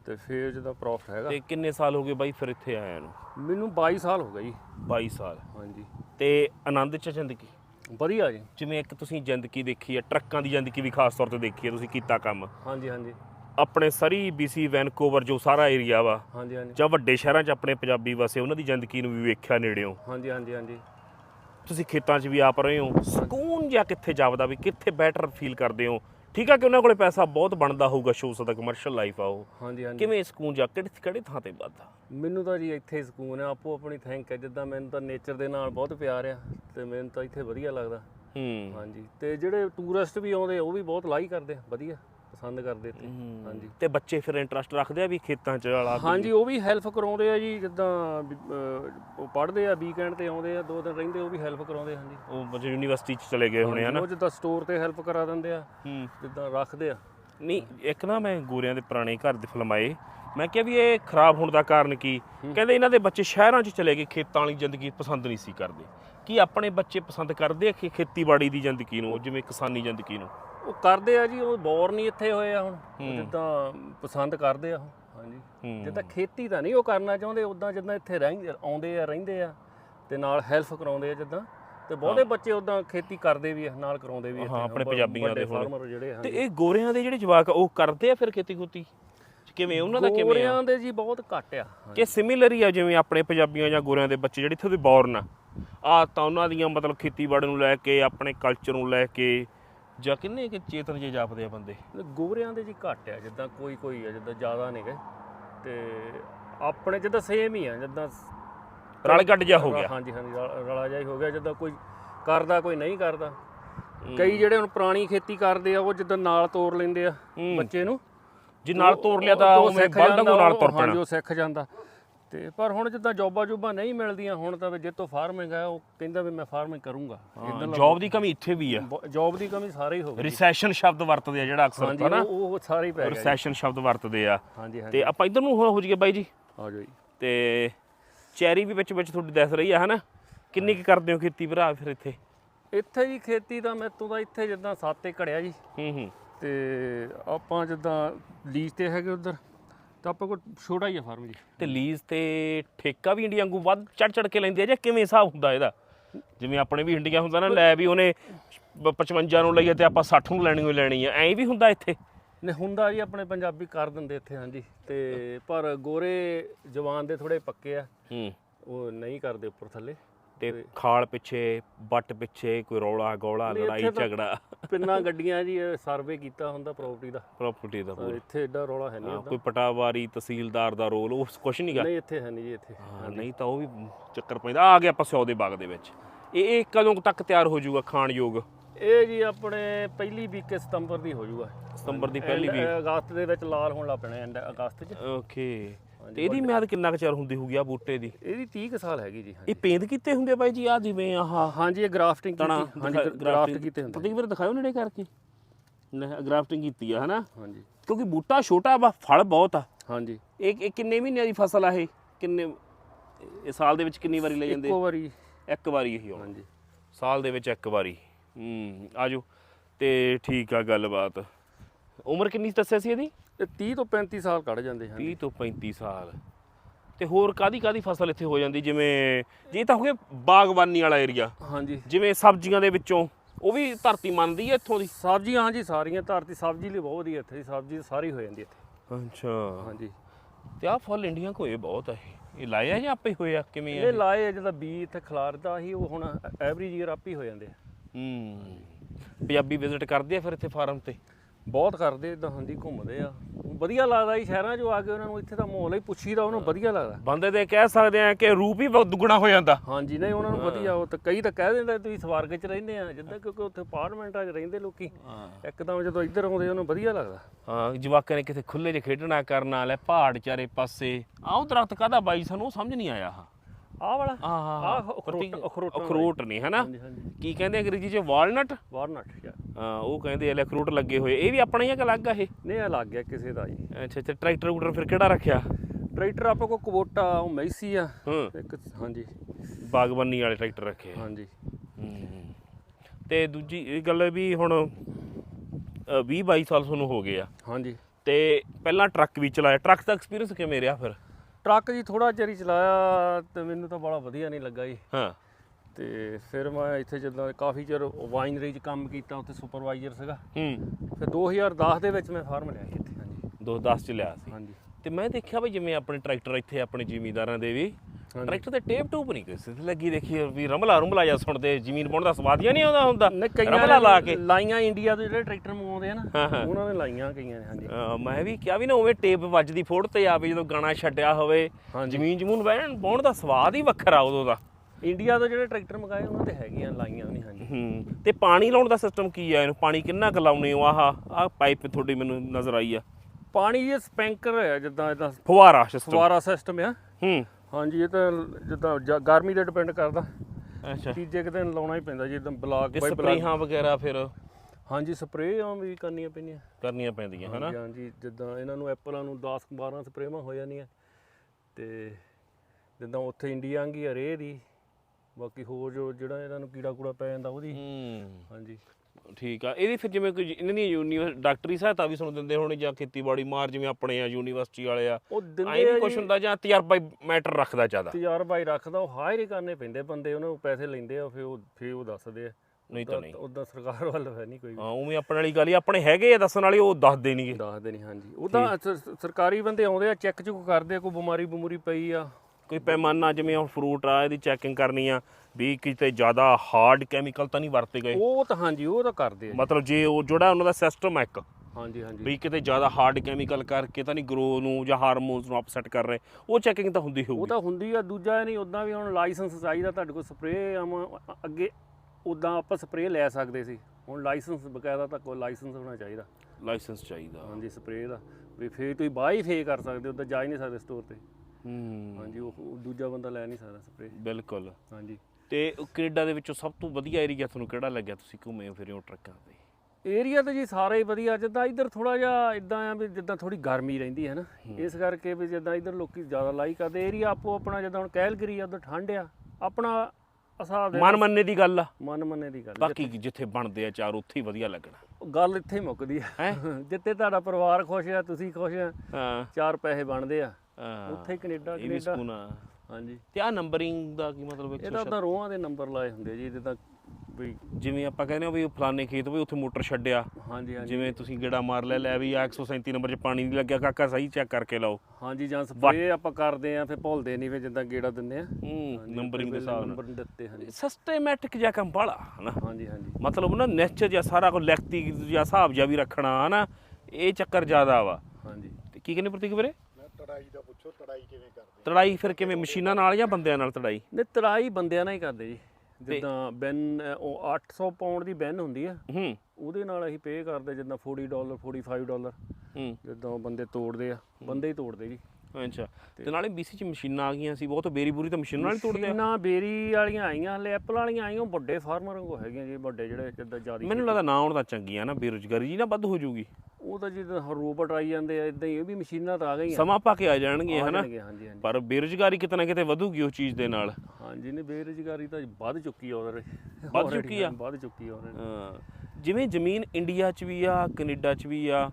ਤੇ ਫਿਰ ਜਿਹਦਾ ਪ੍ਰੋਫਿਟ ਹੈਗਾ।
ਤੇ ਕਿੰਨੇ ਸਾਲ ਹੋ ਗਏ ਬਾਈ ਫਿਰ ਇੱਥੇ ਆਇਆ ਨੂੰ?
ਮੈਨੂੰ 22 ਸਾਲ ਹੋ ਗਏ ਜੀ।
22 ਸਾਲ।
ਹਾਂਜੀ।
ਤੇ ਆਨੰਦ ਚ ਜ਼ਿੰਦਗੀ?
ਵਧੀਆ ਜੀ।
ਜਿਵੇਂ ਇੱਕ ਤੁਸੀਂ ਜ਼ਿੰਦਗੀ ਦੇਖੀ ਆ ਟਰੱਕਾਂ ਦੀ ਜ਼ਿੰਦਗੀ ਵੀ ਖਾਸ ਤੌਰ ਤੇ ਦੇਖੀ ਆ ਤੁਸੀਂ ਕੀਤਾ ਕੰਮ।
ਹਾਂਜੀ ਹਾਂਜੀ।
ਆਪਣੇ ਸਰੀ ਬੀਸੀ ਵੈਨਕੂਵਰ ਜੋ ਸਾਰਾ ਏਰੀਆ ਵਾ
ਹਾਂਜੀ ਹਾਂਜੀ।
ਜਾਂ ਵੱਡੇ ਸ਼ਹਿਰਾਂ 'ਚ ਆਪਣੇ ਪੰਜਾਬੀ ਵਸੇ ਉਹਨਾਂ ਦੀ ਜ਼ਿੰਦਗੀ ਨੂੰ ਵੀ ਵੇਖਿਆ ਨੇੜਿਓਂ।
ਹਾਂਜੀ ਹਾਂਜੀ ਹਾਂਜੀ।
ਤੁਸੀਂ ਖੇਤਾਂ 'ਚ ਵੀ ਆਪ ਰਹੇ ਹੋ ਸਕੂਨ ਜਾਂ ਕਿੱਥੇ ਜਾਪਦਾ ਵੀ ਕਿੱਥੇ ਬੈਟਰ ਫੀਲ ਕਰਦੇ ਹੋ? ਠੀਕ ਆ ਕਿ ਉਹਨਾਂ ਕੋਲੇ ਪੈਸਾ ਬਹੁਤ ਬਣਦਾ ਹੋਊਗਾ ਸ਼ੋਅ ਦਾ ਕਮਰਸ਼ੀਅਲ ਲਾਈਫ ਆ ਉਹ?
ਹਾਂਜੀ ਹਾਂਜੀ।
ਕਿਵੇਂ ਸਕੂਨ ਜਾਂ ਕਿਹੜੇ ਕਿਹੜੇ ਥਾਂ ਤੇ ਵੱਧਦਾ?
ਮੈਨੂੰ ਤਾਂ ਜੀ ਇੱਥੇ ਸਕੂਨ ਹੈ ਆਪੋ ਆਪਣੀ ਥੈਂਕ ਹੈ ਜਿੱਦਾਂ ਮੈਨੂੰ ਤਾਂ ਨੇਚਰ ਦੇ ਨਾਲ ਬਹੁਤ ਪਿਆਰ ਆ ਤੇ ਮੈਨੂੰ ਤਾਂ ਇੱਥੇ ਵਧੀਆ ਲੱਗਦਾ।
ਹੂੰ।
ਹਾਂਜੀ ਤੇ ਜਿਹੜੇ ਟੂਰਿਸਟ ਵੀ ਆਉਂਦੇ ਉਹ ਵੀ ਬਹੁਤ ਲਾਈ ਕਰਦੇ ਆ ਵਧੀਆ। ਪਸੰਦ ਕਰਦੇ ਇੱਥੇ ਹਾਂਜੀ।
ਤੇ ਬੱਚੇ ਫਿਰ ਇੰਟਰਸਟ ਰੱਖਦੇ ਆ ਵੀ ਖੇਤਾਂ 'ਚ ਵਾਲਾ
ਹਾਂਜੀ ਉਹ ਵੀ ਹੈਲਪ ਕਰਾਉਂਦੇ ਆ ਜੀ ਜਿੱਦਾਂ ਉਹ ਪੜ੍ਹਦੇ ਆ ਵੀਕਐਂਡ ਤੇ ਆਉਂਦੇ ਆ ਦੋ ਦਿਨ ਰਹਿੰਦੇ ਉਹ ਵੀ ਹੈਲਪ ਕਰਾਉਂਦੇ ਹਾਂਜੀ।
ਉਹ ਬੱਚੇ ਯੂਨੀਵਰਸਿਟੀ 'ਚ ਚਲੇ ਗਏ ਹੋਣੇ ਹਨਾ
ਉਹ ਜਿੱਦਾਂ ਸਟੋਰ ਤੇ ਹੈਲਪ ਕਰਾ ਦਿੰਦੇ ਆ
ਹੂੰ।
ਜਿੱਦਾਂ ਰੱਖਦੇ ਆ।
ਨਹੀਂ ਇੱਕ ਨਾ ਮੈਂ ਗੋਰਿਆਂ ਦੇ ਪੁਰਾਣੇ ਘਰ ਦੇ ਫਿਲਮ ਆਏ। ਮੈਂ ਕਿਹਾ ਵੀ ਇਹ ਖਰਾਬ ਹੋਣ ਦਾ ਕਾਰਨ ਕੀ? ਕਹਿੰਦੇ ਇਹਨਾਂ ਦੇ ਬੱਚੇ ਸ਼ਹਿਰਾਂ 'ਚ ਚਲੇ ਗਏ ਖੇਤਾਂ ਵਾਲੀ ਜ਼ਿੰਦਗੀ ਪਸੰਦ ਨਹੀਂ ਸੀ ਕਰਦੇ। ਕੀ ਆਪਣੇ ਬੱਚੇ ਪਸੰਦ ਕਰਦੇ ਆ ਕਿ ਖੇਤੀਬਾੜੀ ਦੀ ਜ਼ਿੰਦਗੀ ਨੂੰ ਜਿਵੇਂ ਕਿਸਾਨੀ ਜ਼ਿੰਦਗੀ ਨੂੰ?
ਉਹ ਕਰਦੇ ਆ ਜੀ ਉਹ ਬੋਰ ਨਹੀਂ ਇੱਥੇ ਹੋਏ ਆ ਹੁਣ। ਉਹ ਜਿੱਦਾਂ ਪਸੰਦ ਕਰਦੇ ਆ ਉਹ। ਹਾਂਜੀ। ਜਿੱਦਾਂ ਖੇਤੀ ਤਾਂ ਨਹੀਂ ਉਹ ਕਰਨਾ ਚਾਹੁੰਦੇ ਉਦਾਂ ਜਿੱਦਾਂ ਇੱਥੇ ਰਹਿੰਦੇ ਆਉਂਦੇ ਆ ਰਹਿੰਦੇ ਆ ਤੇ ਨਾਲ ਹੈਲਪ ਕਰਾਉਂਦੇ ਆ ਜਿੱਦਾਂ। ਤੇ ਬਹੁਤੇ ਬੱਚੇ ਉਦਾਂ ਖੇਤੀ ਕਰਦੇ ਵੀ ਆ ਨਾਲ ਕਰਾਉਂਦੇ ਵੀ ਆ।
ਹਾਂ। ਆਪਣੇ ਪੰਜਾਬੀਆਂ ਦੇ ਹੁਣ।
ਫਾਰਮਰ ਜਿਹੜੇ ਆ
ਤੇ ਇਹ ਗੋਰਿਆਂ ਦੇ ਜਿਹੜੇ ਜਵਾਕ ਆ, ਉਹ ਕਰਦੇ ਆ ਫਿਰ ਖੇਤੀ ਖੁਤੀ ਕਿਵੇਂ ਉਹਨਾਂ ਦਾ ਕਿਵੇਂ ਆ?
ਗੋਰਿਆਂ ਦੇ ਜੀ ਬਹੁਤ ਘੱਟ ਆ
ਕਿ ਸਿਮਿਲਰ ਹੀ ਆ ਜਿਵੇਂ ਆਪਣੇ ਪੰਜਾਬੀਆਂ ਜਾਂ ਗੋਰਿਆਂ ਦੇ ਬੱਚੇ ਜਿਹੜੇ ਇੱਥੇ ਦੇ ਬੌਰਨ ਆ। ਆ ਤਾਂ ਉਹਨਾਂ ਦੀਆਂ ਮਤਲਬ ਖੇਤੀਬਾੜੀ ਨੂੰ ਲੈ ਕੇ ਆਪਣੇ ਕਲਚਰ ਨੂੰ ਲੈ ਕੇ ਜਾਂ ਕਿੰਨੇ ਕਿ ਚੇਤਨ ਜੇ ਜਾਪਦੇ ਆ ਬੰਦੇ।
ਗੋਰਿਆਂ ਦੇ ਜੀ ਘੱਟ ਆ ਜਿੱਦਾਂ ਕੋਈ ਕੋਈ ਆ ਜਿੱਦਾਂ ਜ਼ਿਆਦਾ ਨਹੀਂ ਗਏ। ਤੇ ਆਪਣੇ ਜਿੱਦਾਂ ਸੇਮ ਹੀ ਆ ਜਿੱਦਾਂ
ਰਲ ਗੱਡ ਜਾ ਹੋ ਗਿਆ।
ਹਾਂਜੀ ਹਾਂਜੀ ਰਲ- ਜਿਹਾ ਹੀ ਹੋ ਗਿਆ ਜਿੱਦਾਂ ਕੋਈ ਕਰਦਾ ਕੋਈ ਨਹੀਂ ਕਰਦਾ। ਕਈ ਜਿਹੜੇ ਹੁਣ ਪੁਰਾਣੀ ਖੇਤੀ ਕਰਦੇ ਆ ਉਹ ਜਿੱਦਾਂ ਨਾਲ ਤੋੜ ਲੈਂਦੇ ਆ ਬੱਚੇ ਨੂੰ।
ਜੇ ਨਾਲ ਤੋੜ ਲਿਆ ਤਾਂ
ਉਹ ਸਿੱਖ ਜਾਂਦਾ,
ਨਾਲ ਤੁਰ
ਹਾਂਜੀ
ਪੈਣਾ
ਉਹ ਸਿੱਖ ਜਾਂਦਾ। ਤੇ ਪਰ ਹੁਣ ਜਿੱਦਾਂ ਜੋਬਾਂ ਜੋਬਾਂ ਨਹੀਂ ਮਿਲਦੀਆਂ ਹੁਣ ਤਾਂ ਵੀ ਜਿੱਤੋਂ ਫਾਰਮਿੰਗ ਹੈ ਉਹ ਕਹਿੰਦਾ ਵੀ ਮੈਂ ਫਾਰਮਿੰਗ ਕਰੂੰਗਾ।
ਜੌਬ ਦੀ ਕਮੀ ਇੱਥੇ ਵੀ ਆ।
ਜੋਬ ਦੀ ਕਮੀ ਸਾਰੇ ਹੀ ਹੋ ਗਈ।
ਰਿਸੈਸ਼ਨ ਸ਼ਬਦ ਵਰਤਦੇ ਆ ਜਿਹੜਾ ਅਕਸਰ
ਹਾਂਜੀ
ਹਨਾ
ਉਹ ਸਾਰੇ ਹੀ ਪੈ ਗਏ
ਰਿਸੈਸ਼ਨ ਸ਼ਬਦ ਵਰਤਦੇ ਆ।
ਹਾਂਜੀ ਹਾਂਜੀ।
ਤੇ ਆਪਾਂ ਇਧਰ ਨੂੰ ਹੋ ਜਾਈਏ ਬਾਈ ਜੀ।
ਆ ਜਾਓ ਜੀ।
ਤੇ ਚੈਰੀ ਵੀ ਵਿੱਚ ਵਿੱਚ ਤੁਹਾਡੀ ਦਿਸ ਰਹੀ ਆ ਹਨਾ? ਕਿੰਨੀ ਕੁ ਕਰਦੇ ਹੋ ਖੇਤੀ ਭਰਾ ਫਿਰ ਇੱਥੇ?
ਇੱਥੇ ਜੀ ਖੇਤੀ ਦਾ ਮੈਤੋਂ ਦਾ ਇੱਥੇ ਜਿੱਦਾਂ ਸੱਤ ਏਕੜ ਆ ਜੀ।
ਹੂੰ ਹੂੰ।
ਤੇ ਆਪਾਂ ਜਿੱਦਾਂ ਲੀਜ਼ ਤੇ ਹੈਗੇ ਉਧਰ। ਤਾਂ ਆਪਾਂ ਕੋਲ ਛੋਟਾ ਹੀ ਆ ਫਾਰਮ ਜੀ।
ਤੇ ਲੀਜ਼ ਤੇ ਠੇਕਾ ਵੀ ਇੰਡੀਆ ਵਾਂਗੂ ਵੱਧ ਚੜ ਚੜ ਕੇ ਲੈਂਦੇ ਆ ਜਾਂ ਕਿਵੇਂ ਹਿਸਾਬ ਹੁੰਦਾ ਇਹਦਾ? ਜਿਵੇਂ ਆਪਣੇ ਵੀ ਇੰਡੀਆ ਹੁੰਦਾ ਨਾ ਲੈ ਵੀ ਉਹਨੇ 55 ਨੂੰ ਲਈ ਤੇ ਆਪਾਂ 60 ਨੂੰ ਲੈਣੀ ਹੋਈ ਲੈਣੀ ਆ ਐਂ ਵੀ ਹੁੰਦਾ ਇੱਥੇ?
ਨੇ ਹੁੰਦਾ ਜੀ ਆਪਣੇ ਪੰਜਾਬੀ ਕਰ ਦਿੰਦੇ ਇੱਥੇ ਹਾਂਜੀ। ਤੇ ਪਰ ਗੋਰੇ ਜਵਾਨ ਦੇ ਥੋੜੇ ਪੱਕੇ ਆ।
ਹੂੰ।
ਉਹ ਨਹੀਂ ਕਰਦੇ ਉੱਪਰ ਥੱਲੇ।
ਤੇ ਖਾਲ ਪਿੱਛੇ ਬੱਟ ਪਿੱਛੇ ਕੋਈ ਰੌਲਾ ਗੋਲਾ ਲੜਾਈ ਝਗੜਾ।
ਪਿੰਨਾ ਗੱਡੀਆਂ ਜੀ ਸਰਵੇ ਕੀਤਾ ਹੁੰਦਾ ਪ੍ਰਾਪਰਟੀ ਦਾ।
ਪ੍ਰਾਪਰਟੀ ਦਾ
ਇੱਥੇ ਐਡਾ ਰੌਲਾ ਹੈ ਨਹੀਂ।
ਕੋਈ ਪਟਾਵਾਰੀ ਤਹਿਸੀਲਦਾਰ ਦਾ ਰੋਲ ਉਹ ਕੁਛ ਨਹੀਂਗਾ
ਨਹੀਂ ਇੱਥੇ ਹੈ ਨਹੀਂ ਜੀ ਇੱਥੇ।
ਨਹੀਂ ਤਾਂ ਉਹ ਵੀ ਚੱਕਰ ਪੈਂਦਾ। ਆ ਗਿਆ ਆਪਾਂ ਸਿਓ ਦੇ ਬਾਗ ਦੇ ਵਿੱਚ। ਇਹ ਇਹ ਕਦੋਂ ਤੱਕ ਤਿਆਰ ਹੋ ਜਾਊਗਾ ਖਾਣ ਯੋਗ
ਇਹ ਜੀ ਆਪਣੇ ਪਹਿਲੀ ਵੀਕ ਸਤੰਬਰ ਦੀ ਹੋ ਜਾਊਗਾ।
ਸਤੰਬਰ ਦੀ ਪਹਿਲੀ ਵੀਕ
ਅਗਸਤ ਦੇ ਵਿੱਚ ਲਾਲ ਹੋਣ ਲੱਗ ਪੈਣਾ ਅਗਸਤ 'ਚ।
ਓਕੇ ਤੇ ਇਹਦੀ ਮਿਆਦ ਕਿੰਨਾ ਕੁ ਚਿਰ ਹੁੰਦੀ ਹੋਊਗੀ ਆ ਬੂਟੇ ਦੀ?
ਇਹਦੀ 30 ਕੁ ਸਾਲ ਹੈਗੀ ਜੀ
ਇਹ ਪੇਂਦ ਕੀਤੇ ਹੁੰਦੇ ਬਾਈ ਜੀ ਆ ਜਿਵੇਂ ਆਹ
ਹਾਂਜੀ ਇਹ ਗ੍ਰਾਫਟਿੰਗ ਕੀਤੀ ਹਾਂਜੀ ਗ੍ਰਾਫਟ ਕੀਤੇ ਹੁੰਦੇ
ਪ੍ਰਤੀਕ ਵੀਰ ਦਿਖਾਓ ਨੇੜੇ ਕਰਕੇ ਗ੍ਰਾਫਟਿੰਗ ਕੀਤੀ ਆ ਹਨਾ?
ਹਾਂਜੀ।
ਕਿਉਂਕਿ ਬੂਟਾ ਛੋਟਾ ਵਾ ਫਲ ਬਹੁਤ ਆ।
ਹਾਂਜੀ।
ਇਹ ਇਹ ਕਿੰਨੇ ਮਹੀਨਿਆਂ ਦੀ ਫਸਲ ਆ ਇਹ? ਕਿੰਨੇ ਇਹ ਸਾਲ ਦੇ ਵਿੱਚ ਕਿੰਨੀ ਵਾਰੀ ਲੈ ਜਾਂਦੇ?
ਇੱਕੋ ਵਾਰੀ।
ਇੱਕ ਵਾਰੀ ਹੀ
ਹਾਂਜੀ।
ਸਾਲ ਦੇ ਵਿੱਚ ਇੱਕ ਵਾਰੀ। ਹੂੰ ਆਜੋ। ਤੇ ਠੀਕ ਆ ਗੱਲਬਾਤ। ਉਮਰ ਕਿੰਨੀ ਦੱਸਿਆ ਸੀ ਇਹਦੀ?
ਇਹ 30 ਤੋਂ 35 ਸਾਲ ਕੱਢ ਜਾਂਦੇ ਹਨ।
30 ਤੋਂ 35 ਸਾਲ। ਤੇ ਹੋਰ ਕਾਦੀ ਕਾਦੀ ਫਸਲ ਇੱਥੇ ਹੋ ਜਾਂਦੀ? ਜਿਵੇਂ ਜੇ ਤਾਂ ਹੋ ਗਿਆ ਬਾਗਬਾਨੀ ਵਾਲਾ ਏਰੀਆ
ਹਾਂਜੀ।
ਜਿਵੇਂ ਸਬਜ਼ੀਆਂ ਦੇ ਵਿੱਚੋਂ। ਉਹ ਵੀ ਧਰਤੀ ਮੰਨਦੀ ਹੈ ਇੱਥੋਂ ਦੀ?
ਸਬਜ਼ੀਆਂ ਹਾਂਜੀ ਸਾਰੀਆਂ ਧਰਤੀ ਸਬਜ਼ੀ ਲਈ ਬਹੁਤ ਵਧੀਆ ਇੱਥੇ ਦੀ। ਸਬਜ਼ੀ ਸਾਰੀ ਹੋ ਜਾਂਦੀ ਇੱਥੇ।
ਅੱਛਾ।
ਹਾਂਜੀ।
ਤੇ ਆਹ ਫਲ ਇੰਡੀਆ ਕੋਏ ਬਹੁਤ ਆ ਇਹ। ਇਹ ਲਾਏ ਆ ਜਾਂ ਆਪੇ ਹੋਏ ਆ? ਕਿਵੇਂ ਆ
ਇਹ ਲਾਏ ਆ ਜਿਹਦਾ ਬੀ ਇੱਥੇ ਖਿਲਾਰਦਾ ਸੀ ਉਹ ਹੁਣ ਐਵਰੀ ਈਅਰ ਆਪ ਹੀ ਹੋ ਜਾਂਦੇ ਆ।
ਹੂੰ। ਪੰਜਾਬੀ ਵਿਜ਼ਿਟ ਕਰਦੇ ਆ ਫਿਰ ਇੱਥੇ ਫਾਰਮ ਤੇ?
ਬਹੁਤ ਕਰਦੇ ਇਦਾਂ ਹਾਂਜੀ ਘੁੰਮਦੇ ਆ। ਵਧੀਆ ਲੱਗਦਾ ਜੀ ਸ਼ਹਿਰਾਂ 'ਚੋਂ ਆ ਕੇ ਉਹਨਾਂ ਨੂੰ ਇੱਥੇ ਦਾ ਮਾਹੌਲ ਹੀ ਪੁੱਛੀਦਾ ਉਹਨੂੰ ਵਧੀਆ ਲੱਗਦਾ।
ਬੰਦੇ ਤੇ ਕਹਿ ਸਕਦੇ ਆ ਕਿ ਰੂਪ ਹੀ ਦੁੱਗਣਾ ਹੋ ਜਾਂਦਾ।
ਹਾਂਜੀ ਨਹੀਂ ਉਹਨਾਂ ਨੂੰ ਵਧੀਆ ਉਹ ਤਾਂ ਕਈ ਤਾਂ ਕਹਿ ਦਿੰਦੇ ਤੁਸੀਂ ਸਵਰਗ 'ਚ ਰਹਿੰਦੇ ਆ ਜਿੱਦਾਂ ਕਿਉਂਕਿ ਉੱਥੇ ਅਪਾਰਟਮੈਂਟਾਂ 'ਚ ਰਹਿੰਦੇ ਲੋਕੀ। ਇੱਕਦਮ ਜਦੋਂ ਇੱਧਰ ਆਉਂਦੇ ਉਹਨੂੰ ਵਧੀਆ ਲੱਗਦਾ।
ਹਾਂ ਜਵਾਕਾਂ ਨੇ ਕਿਤੇ ਖੁੱਲੇ 'ਚ ਖੇਡਣਾ ਕਰਨਾ ਲੈ ਪਹਾੜ ਚਾਰੇ ਪਾਸੇ। ਆਹ ਦਰਖਤ ਕਾਹਦਾ ਬਾਈ ਸਾਨੂੰ ਸਮਝ ਨਹੀਂ ਆਇਆ। ਆਹ
ਆਹ ਵਾਲਾ
ਆਹ
ਆਹ ਅਖਰੋਟ ਅਖਰੋਟ
ਨਹੀਂ ਹਨਾ? ਕੀ ਕਹਿੰਦੇ ਅੰਗਰੇਜ਼ੀ 'ਚ ਵਾਲਨਟ? ਹਾਂ ਉਹ ਕਹਿੰਦੇ ਆ ਅਖਰੋਟ ਲੱਗੇ ਹੋਏ। ਇਹ ਵੀ ਆਪਣਾ ਹੀ ਆ ਕਿ ਅਲੱਗ ਆ ਇਹ?
ਨਹੀਂ ਇਹ ਲੱਗ ਗਿਆ ਕਿਸੇ ਦਾ ਜੀ।
ਅੱਛਾ ਅੱਛਾ ਟਰੈਕਟਰ ਟਰੂਕਟਰ ਫਿਰ ਕਿਹੜਾ ਰੱਖਿਆ?
ਟਰੈਕਟਰ ਆਪਾਂ ਕੋ ਕਵੋਟਾ ਉਹ ਮੈਸੀ ਆ। ਇੱਕ ਹਾਂਜੀ।
ਬਾਗਬਾਨੀ ਵਾਲੇ ਟਰੈਕਟਰ ਰੱਖੇ ਆ।
ਹਾਂਜੀ।
ਤੇ ਦੂਜੀ ਇਹ ਗੱਲ ਵੀ ਹੁਣ 20 22 ਸਾਲ ਤੁਹਾਨੂੰ ਹੋ ਗਏ ਆ।
ਹਾਂਜੀ।
ਤੇ ਪਹਿਲਾਂ ਟਰੱਕ ਵੀ ਚਲਾਇਆ। ਟਰੱਕ ਦਾ ਐਕਸਪੀਰੀਅੰਸ ਕਿਵੇਂ ਰਿਹਾ ਫਿਰ?
ਟਰੱਕ ਜੀ ਥੋੜਾ ਚਿਰ ਹੀ ਚਲਾਇਆ ਤੇ ਮੈਨੂੰ ਤਾਂ ਬੜਾ ਵਧੀਆ ਨਹੀਂ ਲੱਗਾ ਜੀ।
ਹਾਂ।
ਤੇ ਫਿਰ ਮੈਂ ਇੱਥੇ ਜਦੋਂ ਕਾਫੀ ਚਿਰ ਵਾਈਨਰੀ 'ਚ ਕੰਮ ਕੀਤਾ ਉੱਥੇ ਸੁਪਰਵਾਈਜ਼ਰ ਸੀਗਾ।
ਹੂੰ।
ਫਿਰ 2010 ਦੇ ਵਿੱਚ ਮੈਂ ਫਾਰਮ ਲਿਆ ਸੀ ਇੱਥੇ। ਹਾਂਜੀ।
2010 ਚ ਲਿਆ ਸੀ।
ਹਾਂਜੀ।
ਤੇ ਮੈਂ ਦੇਖਿਆ ਵੀ ਜਿਵੇਂ ਆਪਣੇ ਟਰੈਕਟਰ ਇੱਥੇ ਆਪਣੇ ਜ਼ਿਮੀਂਦਾਰਾਂ ਦੇ ਵੀ। ਟਰੈਕਟਰ ਤੇ ਟੇਪ ਟੂਪ ਨਹੀਂ ਕਿਸੇ ਤੇ ਲੱਗੀ ਦੇਖੀ ਵੀ ਰਮਲਾ ਰੁਮਲਾ ਜਾਂ ਸੁਣਦੇ ਜ਼ਮੀਨ ਪਾਉਣ ਦਾ ਸਵਾਦ ਹੀ ਨਹੀਂ ਆਉਂਦਾ ਹੁੰਦਾ। ਰਮਲਾ ਲਾ ਕੇ।
ਲਾਈਆਂ ਇੰਡੀਆ ਤੋਂ ਜਿਹੜੇ ਟਰੈਕਟਰ ਮੰਗਵਾਉਂਦੇ ਆ ਨਾ। ਉਹਨਾਂ ਨੇ ਲਾਈਆਂ ਕਈਆਂ ਨੇ ਹਾਂਜੀ।
ਮੈਂ ਵੀ ਕਿਹਾ ਵੀ ਨਾ ਉਵੇਂ ਟੇਪ ਵੱਜਦੀ ਫੋੜ ਤੇ ਆਵੇ ਜਦੋਂ ਗਾਣਾ ਛੱਡਿਆ ਹੋਵੇ। ਜ਼ਮੀਨ ਜਮੂਨ ਬਹਿਣ ਪਾਉਣ ਦਾ ਸਵਾਦ ਹੀ ਵੱਖਰਾ ਉਦੋਂ ਦਾ।
ਇੰਡੀਆ ਤੋਂ ਜਿਹੜੇ ਟਰੈਕਟਰ ਮੰਗਾਏ ਉਹਨਾਂ ਤੇ ਹੈਗੀਆਂ ਲਾਈਆਂ ਨਹੀਂ ਹਾਂਜੀ।
ਹੂੰ ਤੇ ਪਾਣੀ ਲਾਉਣ ਦਾ ਸਿਸਟਮ ਕੀ ਆ ਇਹਨੂੰ? ਪਾਣੀ ਕਿੰਨਾ ਕੁ ਲਾਉਨੇ ਹੋ? ਆਹ ਆਹ ਪਾਈਪ ਤੁਹਾਡੀ ਮੈਨੂੰ ਨਜ਼ਰ ਆਈ ਆ।
ਪਾਣੀ ਇਹ ਸਪੈਂਕਰ ਹੈ ਜਿੱਦਾਂ ਇਦਾਂ
ਫੁਆਰਾ ਸਿਸਟਮ
ਫੁਆਰਾ ਸਿਸਟਮ ਆ।
ਹੂੰ।
ਹਾਂਜੀ ਇਹ ਤਾਂ ਜਿੱਦਾਂ ਜ- ਗਰਮੀ ਤੇ ਡਿਪੈਂਡ ਕਰਦਾ।
ਅੱਛਾ।
ਤੀਜੇ ਕੁ ਦਿਨ ਲਾਉਣਾ ਹੀ ਪੈਂਦਾ ਜੀ ਇਦਾਂ ਬਲਾਕ
ਤੇ
ਬਾਈ ਬਲਾਕ
ਸਪਰੇਹਾਂ ਵਗੈਰਾ ਫਿਰ?
ਹਾਂਜੀ ਸਪਰੇਆਂ ਵੀ ਕਰਨੀਆਂ ਪੈਂਦੀਆਂ।
ਕਰਨੀਆਂ ਪੈਂਦੀਆਂ ਹਨਾ?
ਹਾਂਜੀ, ਹਾਂਜੀ ਜਿੱਦਾਂ ਇਹਨਾਂ ਨੂੰ ਐਪਲਾਂ ਨੂੰ 10 12 ਸਪਰੇਆਂ ਹੋ ਜਾਂਦੀਆਂ। ਤੇ ਜਿੱਦਾਂ ਉੱਥੇ ਇੰਡੀਆ ਆਂਗੀ ਆ ਰੇਹ ਦੀ। ਬਾਕੀ ਹੋਰ ਜੋ ਜਿਹੜਾ ਇਹਨਾਂ ਨੂੰ ਕੀੜਾ ਕੂੜਾ ਪੈ ਜਾਂਦਾ ਉਹਦੀ।
ਹੂੰ।
ਹਾਂਜੀ।
ਠੀਕ ਆ ਇਹਦੀ ਫਿਰ ਜਿਵੇਂ ਕੋਈ ਇਹਨਾਂ ਦੀ ਯੂਨੀਵਰ ਡਾਕਟਰੀ ਸਹਾਇਤਾ ਵੀ ਸਾਨੂੰ ਦਿੰਦੇ ਹੋਣੇ ਜਾਂ ਖੇਤੀਬਾੜੀ ਮਾਰ ਜਿਵੇਂ ਆਪਣੇ ਆ ਯੂਨੀਵਰਸਿਟੀ ਵਾਲੇ ਆ
ਉਹ ਦਿੰਦੇ
ਵੀ
ਆ
ਕੁਛ
ਜੀ,
ਹੁੰਦਾ ਜਾਂ ਤਜਰਬਾ ਮੈਟਰ ਰੱਖਦਾ ਜ਼ਿਆਦਾ?
ਤਜਰਬਾ ਹੀ ਰੱਖਦਾ ਉਹ ਹਾਇਰ ਹੀ ਕਰਨੇ ਪੈਂਦੇ ਬੰਦੇ ਉਹਨਾਂ ਨੂੰ ਪੈਸੇ ਲੈਂਦੇ ਆ ਫਿਰ ਉਹ ਫਿਰ ਉਹ ਦੱਸਦੇ ਆ।
ਨਹੀਂ ਤਾਂ ਨਹੀਂ।
ਉਦਾਂ ਸਰਕਾਰ ਵੱਲ ਹੈ ਨਹੀਂ ਕੋਈ ਵੀ।
ਹਾਂ ਉਵੇਂ ਆਪਣੇ ਵਾਲੀ ਗੱਲ ਹੀ ਆਪਣੇ ਹੈਗੇ ਆ ਦੱਸਣ ਵਾਲੇ ਉਹ ਦੱਸਦੇ ਨਹੀਂਗੇ
ਦੱਸਦੇ ਨਹੀਂ ਹਾਂਜੀ। ਉਹ ਤਾਂ ਸ- ਸਰਕਾਰੀ ਬੰਦੇ ਆਉਂਦੇ ਆ ਚੈੱਕ ਚੁੱਕ ਕਰਦੇ ਆ ਕੋਈ ਬਿਮਾਰੀ ਬਮੂਰੀ ਪਈ ਆ
ਕੋਈ ਪੈਮਾਨਾ ਜਿਵੇਂ ਹੁਣ ਫਰੂਟ ਆ ਇਹਦੀ ਚੈਕਿੰਗ ਕਰਨੀ ਆ ਵੀ ਕਿਤੇ ਜ਼ਿਆਦਾ ਹਾਰਡ ਕੈਮੀਕਲ ਤਾਂ ਨਹੀਂ ਵਰਤੇ ਗਏ?
ਉਹ ਤਾਂ ਹਾਂਜੀ ਉਹ ਤਾਂ ਕਰਦੇ ਆ।
ਮਤਲਬ ਜੇ ਉਹ ਜਿਹੜਾ ਉਹਨਾਂ ਦਾ ਸਿਸਟਮ ਹੈ ਇੱਕ
ਹਾਂਜੀ ਹਾਂਜੀ।
ਵੀ ਕਿਤੇ ਜ਼ਿਆਦਾ ਹਾਰਡ ਕੈਮੀਕਲ ਕਰਕੇ ਤਾਂ ਨਹੀਂ ਗਰੋ ਨੂੰ ਜਾਂ ਹਾਰਮੋਨਸ ਨੂੰ ਅਪਸੈਟ ਕਰ ਰਹੇ ਉਹ ਚੈਕਿੰਗ ਤਾਂ ਹੁੰਦੀ
ਉਹ
ਹੋਊਗੀ
ਤਾਂ ਹੁੰਦੀ ਆ ਦੂਜਾ ਨਹੀਂ ਉਦਾਂ ਵੀ ਹੁਣ ਲਾਇਸੈਂਸ ਚਾਹੀਦਾ ਤੁਹਾਡੇ ਕੋਲ ਸਪਰੇਅ ਆਮ ਅੱਗੇ ਉਦਾਂ ਆਪਾਂ ਸਪਰੇਅ ਲੈ ਸਕਦੇ ਸੀ। ਹੁਣ ਲਾਇਸੈਂਸ ਬਕਾਇਦਾ ਤਾਂ ਕੋਈ ਲਾਇਸੈਂਸ ਹੋਣਾ ਚਾਹੀਦਾ।
ਲਾਇਸੈਂਸ ਚਾਹੀਦਾ।
ਹਾਂਜੀ ਸਪਰੇਅ ਦਾ। ਵੀ ਫੇਰ ਤੁਸੀਂ ਬਾਹਰ ਹੀ ਫੇ ਕਰ ਸਕਦੇ ਹੋ ਉਦਾਂ ਜਾ ਹੀ ਨਹੀਂ ਸਕਦੇ ਸਟੋਰ ਤੇ।
ਹੂੰ।
ਹਾਂਜੀ ਉਹ ਉਹ ਦੂਜਾ ਬੰਦਾ ਲੈ ਨਹੀਂ ਸਕਦਾ ਸਪਰੇ
ਬਿਲਕੁਲ।
ਹਾਂਜੀ।
ਤੇ ਉਹ ਕੈਨੇਡਾ ਦੇ ਵਿੱਚੋਂ ਸਭ ਤੋਂ ਵਧੀਆ ਏਰੀਆ ਤੁਹਾਨੂੰ ਕਿਹੜਾ ਲੱਗਿਆ? ਤੁਸੀਂ ਘੁੰਮੇ ਫਿਰੇ ਹੋ ਟਰੱਕਾਂ ਤੇ?
ਏਰੀਆ ਤਾਂ ਜੀ ਸਾਰਾ ਹੀ ਵਧੀਆ ਜਿੱਦਾਂ ਇੱਧਰ ਥੋੜਾ ਜਿਹਾ ਇਦਾਂ ਆ ਵੀ ਜਿੱਦਾਂ ਥੋੜੀ ਗਰਮੀ ਰਹਿੰਦੀ ਹੈ ਨਾ। ਇਸ ਕਰਕੇ ਵੀ ਜਿੱਦਾਂ ਇੱਧਰ ਲੋਕੀ ਜ਼ਿਆਦਾ ਲਾਈਕ ਕਰਦੇ। ਏਰੀਆ ਆਪੋ ਆਪਣਾ ਜਿੱਦਾਂ ਹੁਣ ਕੈਲਗਰੀ ਆ ਉਧਰ ਠੰਡ ਆ। ਆਪਣਾ ਹਿਸਾਬ ਦੇ
ਮਨ ਮੰਨੇ ਦੀ ਗੱਲ ਆ।
ਮਨ ਮੰਨੇ ਦੀ ਗੱਲ
ਬਾਕੀ ਜਿੱਥੇ ਬਣਦੇ ਆ ਚਾਰ ਉੱਥੇ ਹੀ ਵਧੀਆ ਲੱਗਣਾ।
ਗੱਲ ਇੱਥੇ ਹੀ ਮੁੱਕਦੀ
ਹੈਂ?
ਜਿੱਥੇ ਤੁਹਾਡਾ ਪਰਿਵਾਰ ਖੁਸ਼ ਆ ਤੁਸੀਂ ਖੁਸ਼ ਆ ਚਾਰ ਪੈਸੇ ਬਣਦੇ ਆ। ਉੱਥੇ ਹੀ ਕੈਨੇਡਾ
ਇਹ ਵੀ
ਕੈਨੇਡਾ।
ਸਕੂਨ ਆ।
ਹਾਂਜੀ।
ਤੇ ਆ ਨੰਬਰਿੰਗ ਦਾ ਕੀ ਮਤਲਬ ਹੈ
ਇਹਦਾ ਤਾਂ ਰੋਹਾਂ ਦੇ ਨੰਬਰ ਲਾਏ ਹੁੰਦੇ ਜੀ ਇਹਦੇ ਤਾਂ ਵੀ
ਜਿਵੇਂ ਆਪਾਂ ਕਹਿੰਦੇ ਆ ਵੀ ਉਹ ਫਲਾਣੇ ਖੇਤ ਵੀ ਉੱਥੇ ਮੋਟਰ ਛੱਡਿਆ।
ਹਾਂਜੀ ਹਾਂਜੀ।
ਜਿਵੇਂ ਤੁਸੀਂ ਗੇੜਾ ਮਾਰ ਲਿਆ ਲੈ ਵੀ ਆ 137 ਨੰਬਰ 'ਚ ਪਾਣੀ ਨਹੀਂ ਲੱਗਿਆ ਕਾਕਾ ਸਹੀ ਚੈੱਕ ਕਰਕੇ ਲਾਓ।
ਹਾਂਜੀ ਜਾਂ ਸਪਰੇ ਆਪਾਂ ਕਰਦੇ ਆ ਫਿਰ ਭੁੱਲਦੇ ਨਹੀਂ ਫਿਰ ਜਿੱਦਾਂ ਗੇੜਾ ਦਿੰਦੇ ਆ
ਹੂੰ ਨੰਬਰਿੰਗ ਦੇ ਹਿਸਾਬ ਨਾਲ।
ਨੰਬਰ ਦਿੱਤੇ ਹਾਂਜੀ।
ਸਿਸਟੇਮੈਟਿਕ ਜਿਹਾ ਕੰਮ ਬਾਲਾ ਹਨਾ?
ਹਾਂਜੀ ਹਾਂਜੀ।
ਮਤਲਬ ਨਾ ਨਿਸ਼ਚਿਤ ਜਿਹਾ ਸਾਰਾ ਕੁਝ ਲਿਖਤੀ ਜਿਹਾ ਹਿਸਾਬ ਜਿਹਾ ਵੀ ਰੱਖਣਾ ਹਨਾ? ਇਹ ਚੱਕਰ ਜ਼ਿਆਦਾ ਵਾ।
ਹਾਂਜੀ।
ਤੇ ਕੀ ਕਹਿੰਦੇ ਪ੍ਰਤੀਕ ਵੀਰੇ?
ਤੜਾਈ ਦਾ ਪੁੱਛੋ ਤੜਾਈ ਕਿਵੇਂ ਕਰਦੇ?
ਤੜਾਈ ਫਿਰ ਕਿਵੇਂ ਮਸ਼ੀਨਾਂ ਨਾਲ ਜਾਂ ਬੰਦਿਆਂ ਨਾਲ ਤੜਾਈ?
ਨੇ ਤਰਾਈ ਬੰਦਿਆਂ ਨਾਲ ਹੀ ਕਰਦੇ ਜੀ। ਜਿੱਦਾਂ ਬੈਨ ਉਹ 800 ਪਾਉਂਡ ਦੀ ਬੈਨ ਹੁੰਦੀ ਆ।
ਹੂੰ।
ਉਹਦੇ ਨਾਲ ਅਸੀਂ ਪੇ ਕਰਦੇ ਜਿੱਦਾਂ 40 ਡਾਲਰ 45 ਡਾਲਰ
ਹੂੰ।
ਜਿੱਦਾਂ ਬੰਦੇ ਤੋੜਦੇ ਆ। ਬੰਦੇ ਹੀ ਤੋੜਦੇ ਜੀ।
ਅੱਛਾ। ਤੇ ਨਾਲੇ BC ਚ ਮਸ਼ੀਨਾਂ ਆ ਗਈਆਂ ਸੀ ਬਹੁਤ ਬੇਰੀ ਬੂਰੀ ਤਾਂ ਮਸ਼ੀਨਾਂ ਨਾਲ ਹੀ ਤੋੜਦੇ ਆ?
ਮਸ਼ੀਨਾਂ ਬੇਰੀ ਵਾਲੀਆਂ ਆਈਆਂ ਹਲੇ ਐਪਲ ਵਾਲੀਆਂ ਆਈਆਂ ਉਹ ਵੱਡੇ ਫਾਰਮਰਾਂ ਕੋ ਹੈਗੀਆਂ ਜੀ ਵੱਡੇ ਜਿਹੜੇ ਜਿੱਦਾਂ ਜ਼ਿਆਦਾ
ਮੈਨੂੰ ਲੱਗਦਾ ਨਾ ਆਉਣ ਦਾ ਚੰਗੀਆਂ ਨਾ ਬੇਰੁਜ਼ਗਾਰੀ ਜੀ ਨਾ ਵੱਧ ਹੋ ਜਾਊਗੀ।
ਉਹ ਤਾਂ ਜਿੱਦਾਂ ਰੋਬੋਟ ਆਈ ਜਾਂਦੇ ਆ ਇਦਾਂ ਹੀ ਇਹ ਵੀ ਮਸ਼ੀਨਾਂ ਤਾਂ ਆ ਗਈਆਂ।
ਸਮਾਂ ਪਾ ਕੇ ਆ ਜਾਣਗੇ ਹਨਾ? ਪਰ ਬੇਰੁਜ਼ਗਾਰੀ ਕਿਤੇ ਨਾ ਕਿਤੇ ਵਧੂਗੀ ਉਸ ਚੀਜ਼ ਦੇ ਨਾਲ।
ਹਾਂਜੀ ਨੇ ਬੇਰੁਜ਼ਗਾਰੀ ਤਾਂ ਵੱਧ ਚੁੱਕੀ ਆ ਉਹਦੇ
ਵੱਧ ਚੁੱਕੀ ਆ?
ਵੱਧ ਚੁੱਕੀ ਆ ਉਹਦੇ
ਹਾਂ, ਜਿਵੇਂ ਜ਼ਮੀਨ ਇੰਡੀਆ 'ਚ ਵੀ ਆ ਕੈਨੇਡਾ 'ਚ ਵੀ ਆ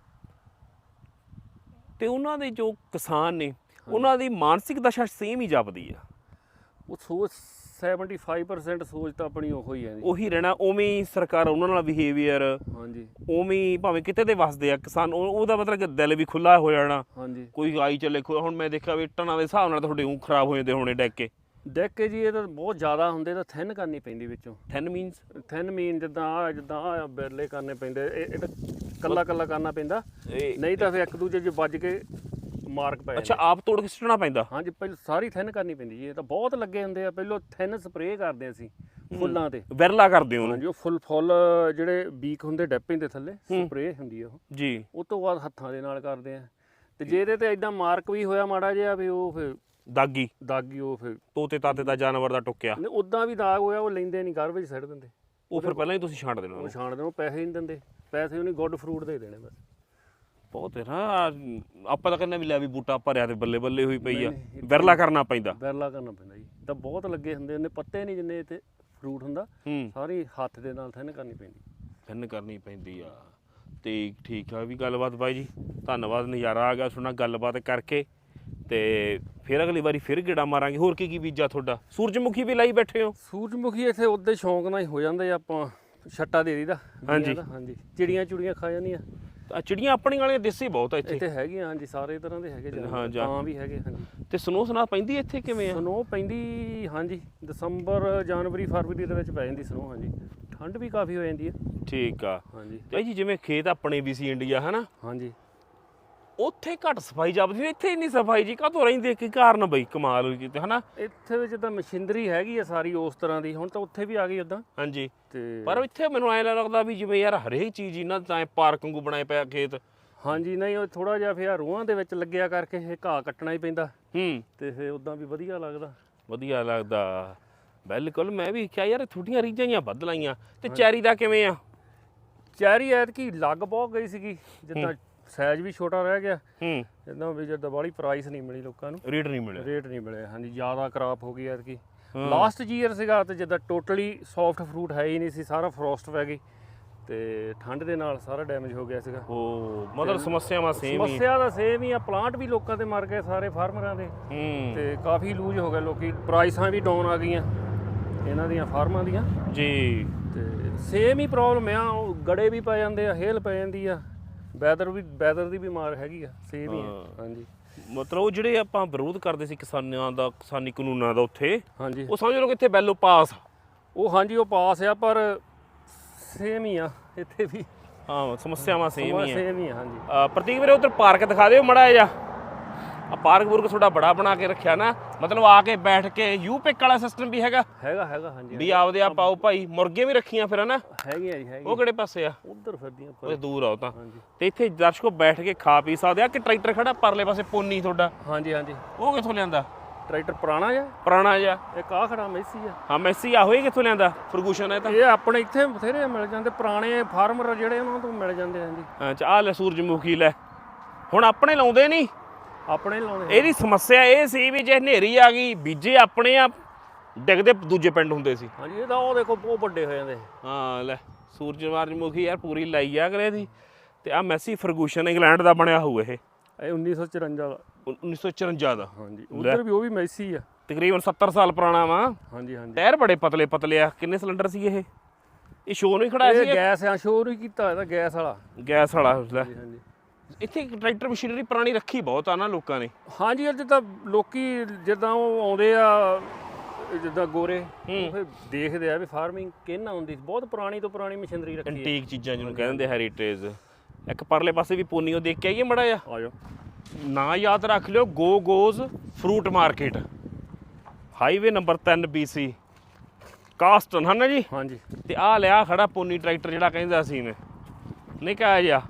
ਤੇ ਉਹਨਾਂ ਦੇ ਜੋ ਕਿਸਾਨ ਨੇ ਉਹਨਾਂ ਦੀ ਮਾਨਸਿਕ ਦਸ਼ਾ ਸੇਮ ਹੀ ਜਾਪਦੀ ਆ।
ਉਹ ਸੋਚ 75% ਸੋਚ ਤਾਂ ਆਪਣੀ ਉਹੋ ਹੀ ਹੈ ਜੀ।
ਉਹੀ ਰਹਿਣਾ ਉਵੇਂ ਹੀ ਸਰਕਾਰ ਉਹਨਾਂ ਨਾਲ ਬਿਹੇਵੀਅਰ
ਹਾਂਜੀ।
ਉਵੇਂ ਹੀ ਭਾਵੇਂ ਕਿਤੇ ਦੇ ਵਸਦੇ ਆ ਕਿਸਾਨ ਉਹ- ਉਹਦਾ ਮਤਲਬ ਕਿ ਦਿਲ ਵੀ ਖੁੱਲਾ ਹੋ ਜਾਣਾ।
ਹਾਂਜੀ।
ਕੋਈ ਆਈ ਚੱਲੇ ਖੁ- ਹੁਣ ਮੈਂ ਦੇਖਿਆ ਵੀ ਟਨਾਂ ਦੇ ਹਿਸਾਬ ਨਾਲ ਤੁਹਾਡੇ ਉਹ ਖਰਾਬ ਹੋ ਜਾਂਦੇ ਹੋਣੇ ਡੈਕ ਕੇ
ਦੇਖ ਕੇ ਜੀ ਇਹ ਤਾਂ ਬਹੁਤ ਜ਼ਿਆਦਾ ਹੁੰਦੇ ਤਾਂ ਥਿਨ ਕਰਨੀ ਪੈਂਦੀ ਵਿੱਚੋਂ।
10 ਮੀਨਸ
ਥਿਨ ਮੀਨ ਜਿੱਦਾਂ ਆ ਜਿੱਦਾਂ ਆ ਬਿਰਲੇ ਕਰਨੇ ਪੈਂਦੇ ਇਹ ਇਹ ਤਾਂ ਕੱਲਾ ਕੱਲਾ ਕਰਨਾ ਪੈਂਦਾ।
ਇਹ
ਨਹੀਂ ਤਾਂ ਫਿਰ ਇੱਕ ਦੂਜੇ 'ਚ ਵੱਜ ਕੇ ਮਾਰਕ ਪੈ
ਅੱਛਾ ਆਪ ਤੋੜ ਕੇ ਸੁੱਟਣਾ ਪੈਂਦਾ?
ਹਾਂਜੀ ਪਹਿਲਾਂ ਸਾਰੀ ਥਿਨ ਕਰਨੀ ਪੈਂਦੀ ਜੀ ਇਹ ਤਾਂ ਬਹੁਤ ਲੱਗੇ ਹੁੰਦੇ ਆ। ਪਹਿਲਾਂ ਥਿਨ ਸਪਰੇਅ ਕਰਦੇ ਅਸੀਂ ਫੁੱਲਾਂ ਤੇ।
ਵਿਰਲਾ ਕਰਦੇ ਉਹਨੂੰ?
ਹਾਂਜੀ ਉਹ ਫੁੱਲ ਫੁੱਲ ਜਿਹੜੇ ਬੀਕ ਹੁੰਦੇ ਡੱਪੇ ਦੇ ਥੱਲੇ ਸਪਰੇਅ ਹੁੰਦੀ ਆ ਉਹ।
ਜੀ।
ਉਹ ਤੋਂ ਬਾਅਦ ਹੱਥਾਂ ਦੇ ਨਾਲ ਕਰਦੇ ਆ। ਤੇ ਜੇ। ਇਹਦੇ ਤੇ ਇਦਾਂ ਮਾਰਕ ਵੀ ਹੋਇਆ ਮਾੜਾ ਜਿਹਾ ਵੀ ਉਹ ਫਿਰ
ਦਾਗੀ।
ਦਾਗੀ ਉਹ ਫਿਰ।
ਤੋਤੇ ਤਾਤੇ ਦਾ ਜਾਨਵਰ ਦਾ ਟੁੱਕਿਆ।
ਨਹੀਂ ਉਦਾਂ ਵੀ ਦਾਗ ਹੋਇਆ ਉਹ ਲੈਂਦੇ ਨਹੀਂ ਘਰ ਵਿੱਚ ਸੱਟ ਦਿੰਦੇ।
ਉਹ ਫਿਰ ਪਹਿਲਾਂ ਹੀ ਤੁਸੀਂ ਛਾਂਟ ਦੇਣਾ
ਉਹ
ਉਹਨੂੰ।
ਛਾਣ ਦੇਣ ਉਹ ਪੈਸੇ ਨਹੀਂ ਦਿੰਦੇ। ਪੈਸੇ ਉਹਨੇ ਗੁੱਡ ਫਰੂਟ ਦੇ ਦੇਣੇ ਬਸ।
ਬਹੁਤ ਹੈ ਨਾ ਆਪਾਂ ਤਾਂ ਕਹਿੰਦੇ ਵੀ ਲੈ ਵੀ ਬੂਟਾ ਭਰਿਆ ਤੇ ਬੱਲੇ ਬੱਲੇ ਹੋਈ ਪਈ ਆ। ਵਿਰਲਾ ਕਰਨਾ ਪੈਂਦਾ।
ਬੈਰਲਾ ਕਰਨਾ ਪੈਂਦਾ ਜੀ। ਤਾਂ ਬਹੁਤ ਲੱਗੇ ਹੁੰਦੇ ਉਹਨੇ ਪੱਤੇ ਨਹੀਂ ਜਿੰਨੇ ਤੇ ਫਰੂਟ ਹੁੰਦਾ
ਹੂੰ।
ਸਾਰੀ ਹੱਥ ਦੇ ਨਾਲ ਥਿਨ ਕਰਨੀ ਪੈਂਦੀ।
ਫਿੰਨ ਕਰਨੀ ਪੈਂਦੀ ਆ। ਤੇ ਠੀਕ ਆ ਵੀ ਗੱਲਬਾਤ ਬਾਈ ਜੀ। ਧੰਨਵਾਦ ਨਜ਼ਾਰਾ ਆ ਗਿਆ ਸੁਣਾ ਗੱਲਬਾਤ ਕਰਕੇ। ਤੇ ਫਿਰ ਅਗਲੀ ਵਾਰੀ ਫਿਰ ਗੇੜਾ ਮਾਰਾਂਗੇ। ਹੋਰ ਕੀ ਕੀ ਬੀਜਾ ਤੁਹਾਡਾ? ਸੂਰਜਮੁਖੀ ਵੀ ਲਾਈ ਬੈਠੇ ਹੋ?
ਸੂਰਜਮੁਖੀ ਇੱਥੇ ਉਹਦੇ ਸ਼ੌਂਕ ਨਾਲ ਹੀ ਹੋ ਜਾਂਦੇ ਆ ਆਪਾਂ। ਛੱਟਾ ਦੇ ਦੀਦਾ
ਹਾਂਜੀ।
ਹਾਂਜੀ। ਚਿੜੀਆਂ ਚੁੜੀਆਂ ਖਾ ਜਾਂਦੀਆਂ।
ਆ ਚਿੜੀਆਂ ਆਪਣੀਆਂ ਵਾਲੀਆਂ ਦੇਸੀ ਬਹੁਤ ਆ ਇੱਥੇ।
ਇੱਥੇ ਹੈਗੀਆਂ ਹਾਂਜੀ ਸਾਰੇ ਤਰ੍ਹਾਂ ਦੇ ਹੈਗੇ ਜਾਨਵਰ।
ਹਾਂ, ਜਾ-
ਵੀ ਹੈਗੇ ਹਾਂਜੀ।
ਤੇ ਸਨੋ ਸਨਾ ਪੈਂਦੀ ਇੱਥੇ ਕਿਵੇਂ ਆ?
ਸਨੋ ਪੈਂਦੀ ਹਾਂਜੀ ਦਸੰਬਰ ਜਨਵਰੀ ਫਰਵਰੀ ਦੇ ਵਿੱਚ ਪੈ ਜਾਂਦੀ ਸਨੋ ਹਾਂਜੀ। ਠੰਡ ਵੀ ਕਾਫੀ ਹੋ ਜਾਂਦੀ ਹੈ
ਠੀਕ ਆ।
ਹਾਂਜੀ।
ਤੇ ਜੀ ਜਿਵੇਂ ਖੇਤ ਆਪਣੇ ਵੀ ਸੀ ਇੰਡੀਆ ਹਨਾ?
ਹਾਂਜੀ।
ਉੱਥੇ ਘੱਟ ਸਫ਼ਾਈ ਜਾਪਦੀ ਇੱਥੇ ਇੰਨੀ ਸਫ਼ਾਈ ਜੀ ਕਾਹਤੋਂ ਰਹਿੰਦੀ? ਕੀ ਕਾਰਨ ਬਈ ਕਮਾਲ ਹੋਈ ਕਿਤੇ ਹਨਾ?
ਇੱਥੇ ਵਿੱਚ ਤਾਂ ਮਸ਼ੀਨਰੀ ਹੈਗੀ ਆ ਸਾਰੀ ਉਸ ਤਰ੍ਹਾਂ ਦੀ ਹੁਣ ਤਾਂ ਉੱਥੇ ਵੀ ਆ ਗਈ ਉਦਾਂ
ਹਾਂਜੀ।
ਤੇ
ਪਰ ਇੱਥੇ ਮੈਨੂੰ ਐਂ ਲੱਗਦਾ ਵੀ ਜਿਵੇਂ ਯਾਰ ਹਰੇਕ ਚੀਜ਼ ਇਹਨਾਂ ਦਾ ਐ ਪਾਰਕ ਵਾਂਗੂ ਬਣਾਏ ਪਿਆ ਖੇਤ।
ਹਾਂਜੀ ਨਹੀਂ ਉਹ ਥੋੜਾ ਜਿਹਾ ਫਿਰ ਰੂਹਾਂ ਦੇ ਵਿੱਚ ਲੱਗਿਆ ਕਰਕੇ ਇਹ ਘਾਹ ਕੱਟਣਾ ਹੀ ਪੈਂਦਾ।
ਹੂੰ।
ਤੇ ਫਿਰ ਉਦਾਂ ਵੀ ਵਧੀਆ ਲੱਗਦਾ।
ਵਧੀਆ ਲੱਗਦਾ। ਬਿਲਕੁਲ ਮੈਂ ਵੀ ਕਿਹਾ ਯਾਰ ਥੋੜੀਆਂ ਰੀਝਾਂ ਜਿਹੀਆਂ ਵੱਧ ਲਾਈਆਂ। ਤੇ ਚੈਰੀ ਦਾ ਕਿਵੇਂ ਆ?
ਚੈਰੀ ਐਤਕੀ ਲੱਗ ਬਹੁਤ ਗਈ ਸੀਗੀ ਜਿੱਦਾਂ ਸਾਈਜ਼ ਵੀ ਛੋਟਾ ਰਹਿ ਗਿਆ।
ਹੂੰ।
ਜਿੱਦਾਂ ਵੀ ਜਿੱਦਾਂ ਬਾਹਲੀ ਪ੍ਰਾਈਸ ਨਹੀਂ ਮਿਲੀ ਲੋਕਾਂ ਨੂੰ।
ਰੇਟ ਨਹੀਂ ਮਿਲਿਆ।
ਰੇਟ ਨਹੀਂ ਮਿਲਿਆ। ਹਾਂਜੀ ਜ਼ਿਆਦਾ ਕ੍ਰਾਪ ਹੋ ਗਈ ਐਤਕੀ। ਲਾਸਟ ਈਅਰ ਸੀਗਾ ਤੇ ਜਿੱਦਾਂ ਟੋਟਲੀ ਸੌਫਟ ਫਰੂਟ ਹੈ ਹੀ ਨਹੀਂ ਸੀ ਸਾਰਾ ਫਰੋਸਟ ਪੈ ਗਈ ਤੇ ਠੰਡ ਦੇ ਨਾਲ ਸਾਰਾ ਡੈਮੇਜ ਹੋ ਗਿਆ ਸੀਗਾ।
ਉਹ ਮਤਲਬ ਸਮੱਸਿਆਵਾਂ ਸੇਮ ਹੀ।
ਸਮੱਸਿਆ ਦਾ ਸੇਮ ਹੀ ਆ ਪਲਾਂਟ ਵੀ ਲੋਕਾਂ ਦੇ ਮਰ ਗਏ ਸਾਰੇ ਫਾਰਮਰਾਂ ਦੇ।
ਹੂੰ।
ਤੇ ਕਾਫੀ ਲੂਜ ਹੋ ਗਏ ਲੋਕੀ। ਪ੍ਰਾਈਸਾਂ ਵੀ ਡਾਊਨ ਆ ਗਈਆਂ ਇਹਨਾਂ ਦੀਆਂ ਫਾਰਮਾਂ ਦੀਆਂ।
ਜੀ।
ਤੇ ਸੇਮ ਹੀ ਪ੍ਰੋਬਲਮ ਆ ਉਹ ਗੜੇ ਵੀ ਪੈ ਜਾਂਦੇ ਆ ਹੇਲ ਪੈ ਜਾਂਦੀ ਆ। ਵੈਦਰ ਵੀ ਵੈਦਰ ਦੀ ਵੀ ਮਾਰ ਹੈਗੀ ਆ ਸੇਮ ਹੀ ਆ।
ਹਾਂ।
ਹਾਂਜੀ।
ਮਤਲਬ ਉਹ ਜਿਹੜੇ ਆਪਾਂ ਵਿਰੋਧ ਕਰਦੇ ਸੀ ਕਿਸਾਨਾਂ ਦਾ ਕਿਸਾਨੀ ਕਾਨੂੰਨਾਂ ਦਾ ਉੱਥੇ
ਹਾਂਜੀ।
ਉਹ ਸਮਝ ਲਓ ਕਿ ਇੱਥੇ ਬੈਲੋ ਪਾਸ
ਉਹ ਹਾਂਜੀ ਉਹ ਪਾਸ ਆ ਪਰ ਸੇਮ ਹੀ ਆ ਇੱਥੇ ਵੀ।
ਹਾਂ ਸਮੱਸਿਆਵਾਂ ਸੇਮ ਹੀ ਆ।
ਸੇਮ ਹੀ ਆ ਹਾਂਜੀ।
ਅ, ਪ੍ਰਤੀਕ ਵੀਰੇ ਉਧਰ ਪਾਰਕ ਦਿਖਾ ਦਿਓ ਮੜਾ ਜਾ ਆ ਪਾਰਕ ਬੁਰਕ ਤੁਹਾਡਾ ਬੜਾ ਬਣਾ ਕੇ ਰੱਖਿਆ ਨਾ ਮਤਲਬ ਆ ਕੇ ਬੈਠ ਕੇ ਯੂ ਪਿਕ ਵਾਲਾ ਸਿਸਟਮ ਵੀ ਹੈਗਾ?
ਹੈਗਾ ਹੈਗਾ ਹਾਂਜੀ
ਵੀ ਆਪਦੇ ਆ ਪਾਓ ਭਾਈ ਮੁਰਗੇ ਵੀ ਰੱਖੀਆਂ ਫਿਰ ਹਨਾ?
ਹੈਗੀਆਂ ਜੀ
ਉਹ
ਹੈਗੀਆਂ
ਕਿਹੜੇ ਪਾਸੇ ਆ?
ਉਧਰ ਫਿਰਦੀਆਂ
ਉਹ ਦੂਰ ਆ ਉਹ ਤਾਂ। ਤੇ ਇੱਥੇ ਦਰਸ਼ਕੋ ਬੈਠ ਕੇ ਖਾ ਪੀ ਸਕਦੇ ਆ ਕਿ ਟਰੈਕਟਰ ਖੜਾ ਪਰਲੇ ਪਾਸੇ ਪੋਨੀ ਤੁਹਾਡਾ?
ਹਾਂਜੀ ਹਾਂਜੀ।
ਉਹ ਕਿੱਥੋਂ ਲਿਆਂਦਾ?
ਟਰੈਕਟਰ ਪੁਰਾਣਾ ਜਿਹਾ?
ਪੁਰਾਣਾ ਜਿਹਾ।
ਇੱਕ ਆ ਖੜਾ ਮੈਸੀ ਆ।
ਹਾਂ ਮੈਸੀ ਆ ਹੋਈ ਕਿੱਥੋਂ ਲਿਆਂਦਾ? ਫਰਗੂਸ਼ਨ ਹੈ ਤਾਂ।
ਇਹ ਆਪਣੇ ਇੱਥੇ ਬਥੇਰੇ ਮਿਲ ਜਾਂਦੇ ਪੁਰਾਣੇ ਫਾਰਮਰ ਜਿਹੜੇ ਉਹਨਾਂ ਤੋਂ ਮਿਲ ਜਾਂਦੇ ਹਾਂਜੀ।
ਅੱਛਾ ਆ ਲੈ ਸੂਰਜਮੁਖੀ ਲੈ। ਹੁਣ ਆਪਣੇ ਲਾਉਂਦੇ ਨਹੀਂ?
ਆਪਣੇ ਲਾਉਣੇ
ਇਹਦੀ ਸਮੱਸਿਆ ਇਹ ਸੀ ਵੀ ਜੇ ਹਨੇਰੀ ਆ ਗਈ ਬੀਜੇ ਆਪਣੇ ਆ ਡਿੱਗਦੇ ਦੂਜੇ ਪਿੰਡ ਹੁੰਦੇ ਸੀ।
ਹਾਂਜੀ ਇਹ ਤਾਂ ਉਹ ਦੇਖੋ ਬਹੁਤ ਵੱਡੇ ਹੋ ਜਾਂਦੇ। ਹਾਂ
ਲੈ ਸੂਰਜਮੁਖੀ ਯਾਰ ਪੂਰੀ ਲਾਈ ਆ ਕਰੇ ਦੀ। ਤੇ ਆ ਮੈਸੀ ਫਰਗੂਸ਼ਨ ਇੰਗਲੈਂਡ ਦਾ ਬਣਿਆ ਹੋਊ ਇਹ।
ਇਹ 1954 ਦਾ।
1954 ਦਾ।
ਹਾਂਜੀ ਉਧਰ ਵੀ ਉਹ ਵੀ ਮੈਸੀ ਆ।
ਤਕਰੀਬਨ 70 ਸਾਲ ਪੁਰਾਣਾ ਵਾ।
ਹਾਂਜੀ ਹਾਂਜੀ।
ਟਾਇਰ ਬੜੇ ਪਤਲੇ ਪਤਲੇ ਆ। ਕਿੰਨੇ ਸਿਲੰਡਰ ਸੀ ਇਹ? ਇਹ ਸ਼ੋਅ ਨਹੀਂ ਖੜਾ
ਇਹ
ਸੀ
ਗੈਸ ਆ ਸ਼ੋਰ ਹੀ ਕੀਤਾ ਇਹਦਾ ਗੈਸ ਵਾਲਾ।
ਗੈਸ ਵਾਲਾ
ਹਾਂਜੀ ਹਾਂਜੀ।
ਇੱਥੇ ਟਰੈਕਟਰ ਮਸ਼ੀਨਰੀ ਪੁਰਾਣੀ ਰੱਖੀ ਬਹੁਤ ਆ ਨਾ ਲੋਕਾਂ ਨੇ।
ਹਾਂਜੀ ਅੱਜ ਤਾਂ ਲੋਕੀ ਜਿੱਦਾਂ ਉਹ ਆਉਂਦੇ ਆ ਜਿੱਦਾਂ ਗੋਰੇ ਉਹ ਫਿਰ ਦੇਖਦੇ ਆ ਵੀ ਫਾਰਮਿੰਗ ਕਿੰਨਾ ਹੁੰਦੀ। ਬਹੁਤ ਪੁਰਾਣੀ ਤੋਂ ਪੁਰਾਣੀ ਮਸ਼ੀਨਰੀ ਰੱਖੀ ਹੈ।
ਐਂਟੀਕ ਚੀਜ਼ਾਂ ਜਿਹਨੂੰ ਕਹਿੰਦੇ ਹੈਰੀਟੇਜ ਇੱਕ ਪਰਲੇ ਪਾਸੇ ਵੀ ਪੋਨੀਓ ਦੇਖ ਕੇ ਆਈਏ ਮੜਾ ਆ
ਆ ਜਾਓ।
ਨਾਂ ਯਾਦ ਰੱਖ ਲਿਓ go go's fruit market highway number 3 BC ਕਾਸਟਨ ਹਨ ਜੀ?
ਹਾਂਜੀ।
ਤੇ ਆ ਲਿਆ ਖੜਾ ਪੋਨੀ ਟਰੈਕਟਰ ਜਿਹੜਾ ਕਹਿੰਦਾ ਸੀ ਮੈਂ। ਨਹੀਂ ਕਹਾ ਜਾ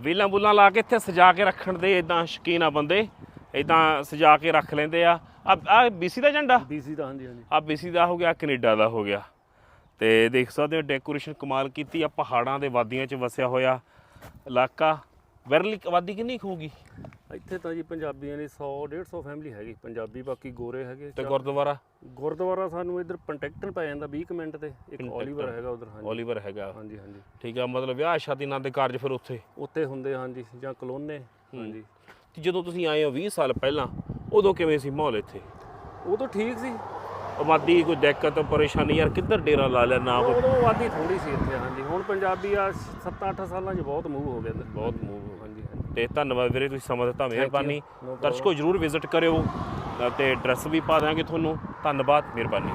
ਵੀਲਾਂ ਬੁੱਲਾਂ ਲਾ ਕੇ ਇੱਥੇ ਸਜਾ ਕੇ ਰੱਖਣ ਦੇ ਇਦਾਂ ਸ਼ਕੀਨ ਆ ਬੰਦੇ ਇਦਾਂ ਸਜਾ ਕੇ ਰੱਖ ਲੈਂਦੇ ਆ। ਆ BC ਦਾ ਝੰਡਾ
ਬੀਸੀ ਦਾ ਹਾਂਜੀ ਹਾਂਜੀ।
ਆ BC ਦਾ ਹੋ ਗਿਆ ਕੈਨੇਡਾ ਦਾ ਹੋ ਗਿਆ। ਤੇ ਦੇਖ ਸਕਦੇ ਹੋ ਡੈਕੋਰੇਸ਼ਨ ਕਮਾਲ ਕੀਤੀ ਆ ਪਹਾੜਾਂ ਦੇ ਵਾਦੀਆਂ 'ਚ ਵਸਿਆ ਹੋਇਆ ਇਲਾਕਾ। ਵੈਰਲੀ ਆਬਾਦੀ ਕਿੰਨੀ ਕੁ ਹੋਊਗੀ?
ਇੱਥੇ ਤਾਂ ਜੀ ਪੰਜਾਬੀਆਂ ਦੀ 100 150 ਫੈਮਿਲੀ ਹੈਗੀ ਪੰਜਾਬੀ ਬਾਕੀ ਗੋਰੇ ਹੈਗੇ
ਤੇ ਗੁਰਦੁਆਰਾ?
ਗੁਰਦੁਆਰਾ ਸਾਨੂੰ ਇੱਧਰ ਪੰਟੈਕਟਨ ਪੈ ਜਾਂਦਾ 20 ਕੁ ਮਿੰਟ ਤੇ ਇੱਕ ਓਲੀਵਰ ਹੈਗਾ ਉਧਰ ਹਾਂਜੀ।
ਓਲੀਵਰ ਹੈਗਾ।
ਹਾਂਜੀ ਹਾਂਜੀ।
ਠੀਕ ਆ ਮਤਲਬ ਵਿਆਹ ਸ਼ਾਦੀ ਨਾਲ ਦੇ ਕਾਰਜ ਫਿਰ ਉੱਥੇ?
ਉੱਤੇ ਹੁੰਦੇ ਹਾਂਜੀ ਜਾਂ ਕਲੋਨੇ ਹਾਂਜੀ।
ਤੇ ਜਦੋਂ ਤੁਸੀਂ ਆਏ ਹੋ 20 ਸਾਲ ਪਹਿਲਾਂ ਉਦੋਂ ਕਿਵੇਂ ਸੀ ਮਾਹੌਲ ਇੱਥੇ?
ਉਹ ਤਾਂ ਠੀਕ ਸੀ।
ਆਬਾਦੀ ਕੋਈ ਦਿੱਕਤ ਪਰੇਸ਼ਾਨੀ ਯਾਰ ਕਿੱਧਰ ਡੇਰਾ ਲਾ ਲਿਆ ਨਾ ਕੋਈ?
ਉਦੋਂ ਆਬਾਦੀ ਥੋੜੀ ਸੀ ਇੱਥੇ ਹਾਂਜੀ। ਹੁਣ ਪੰਜਾਬੀ ਆ 7-8 ਸਾਲਾਂ 'ਚ ਬਹੁਤ ਮੂਵ ਹੋ ਇੱਧਰ।
ਬਹੁਤ ਮੂਵ
ਹਾਂਜੀ
ਤੇ ਧੰਨਵਾਦ ਵੀਰੇ ਤੁਸੀਂ ਸਮਾਂ ਦਿੱਤਾ ਮਿਹਰਬਾਨੀ. ਦਰਸ਼ਕੋ ਜਰੂਰ ਵਿਜ਼ਿਟ ਕਰਿਓ ਤੇ ਐਡਰੈਸ ਵੀ ਪਾ ਦਾਂਗੇ ਤੁਹਾਨੂੰ। ਧੰਨਵਾਦ ਮਿਹਰਬਾਨੀ।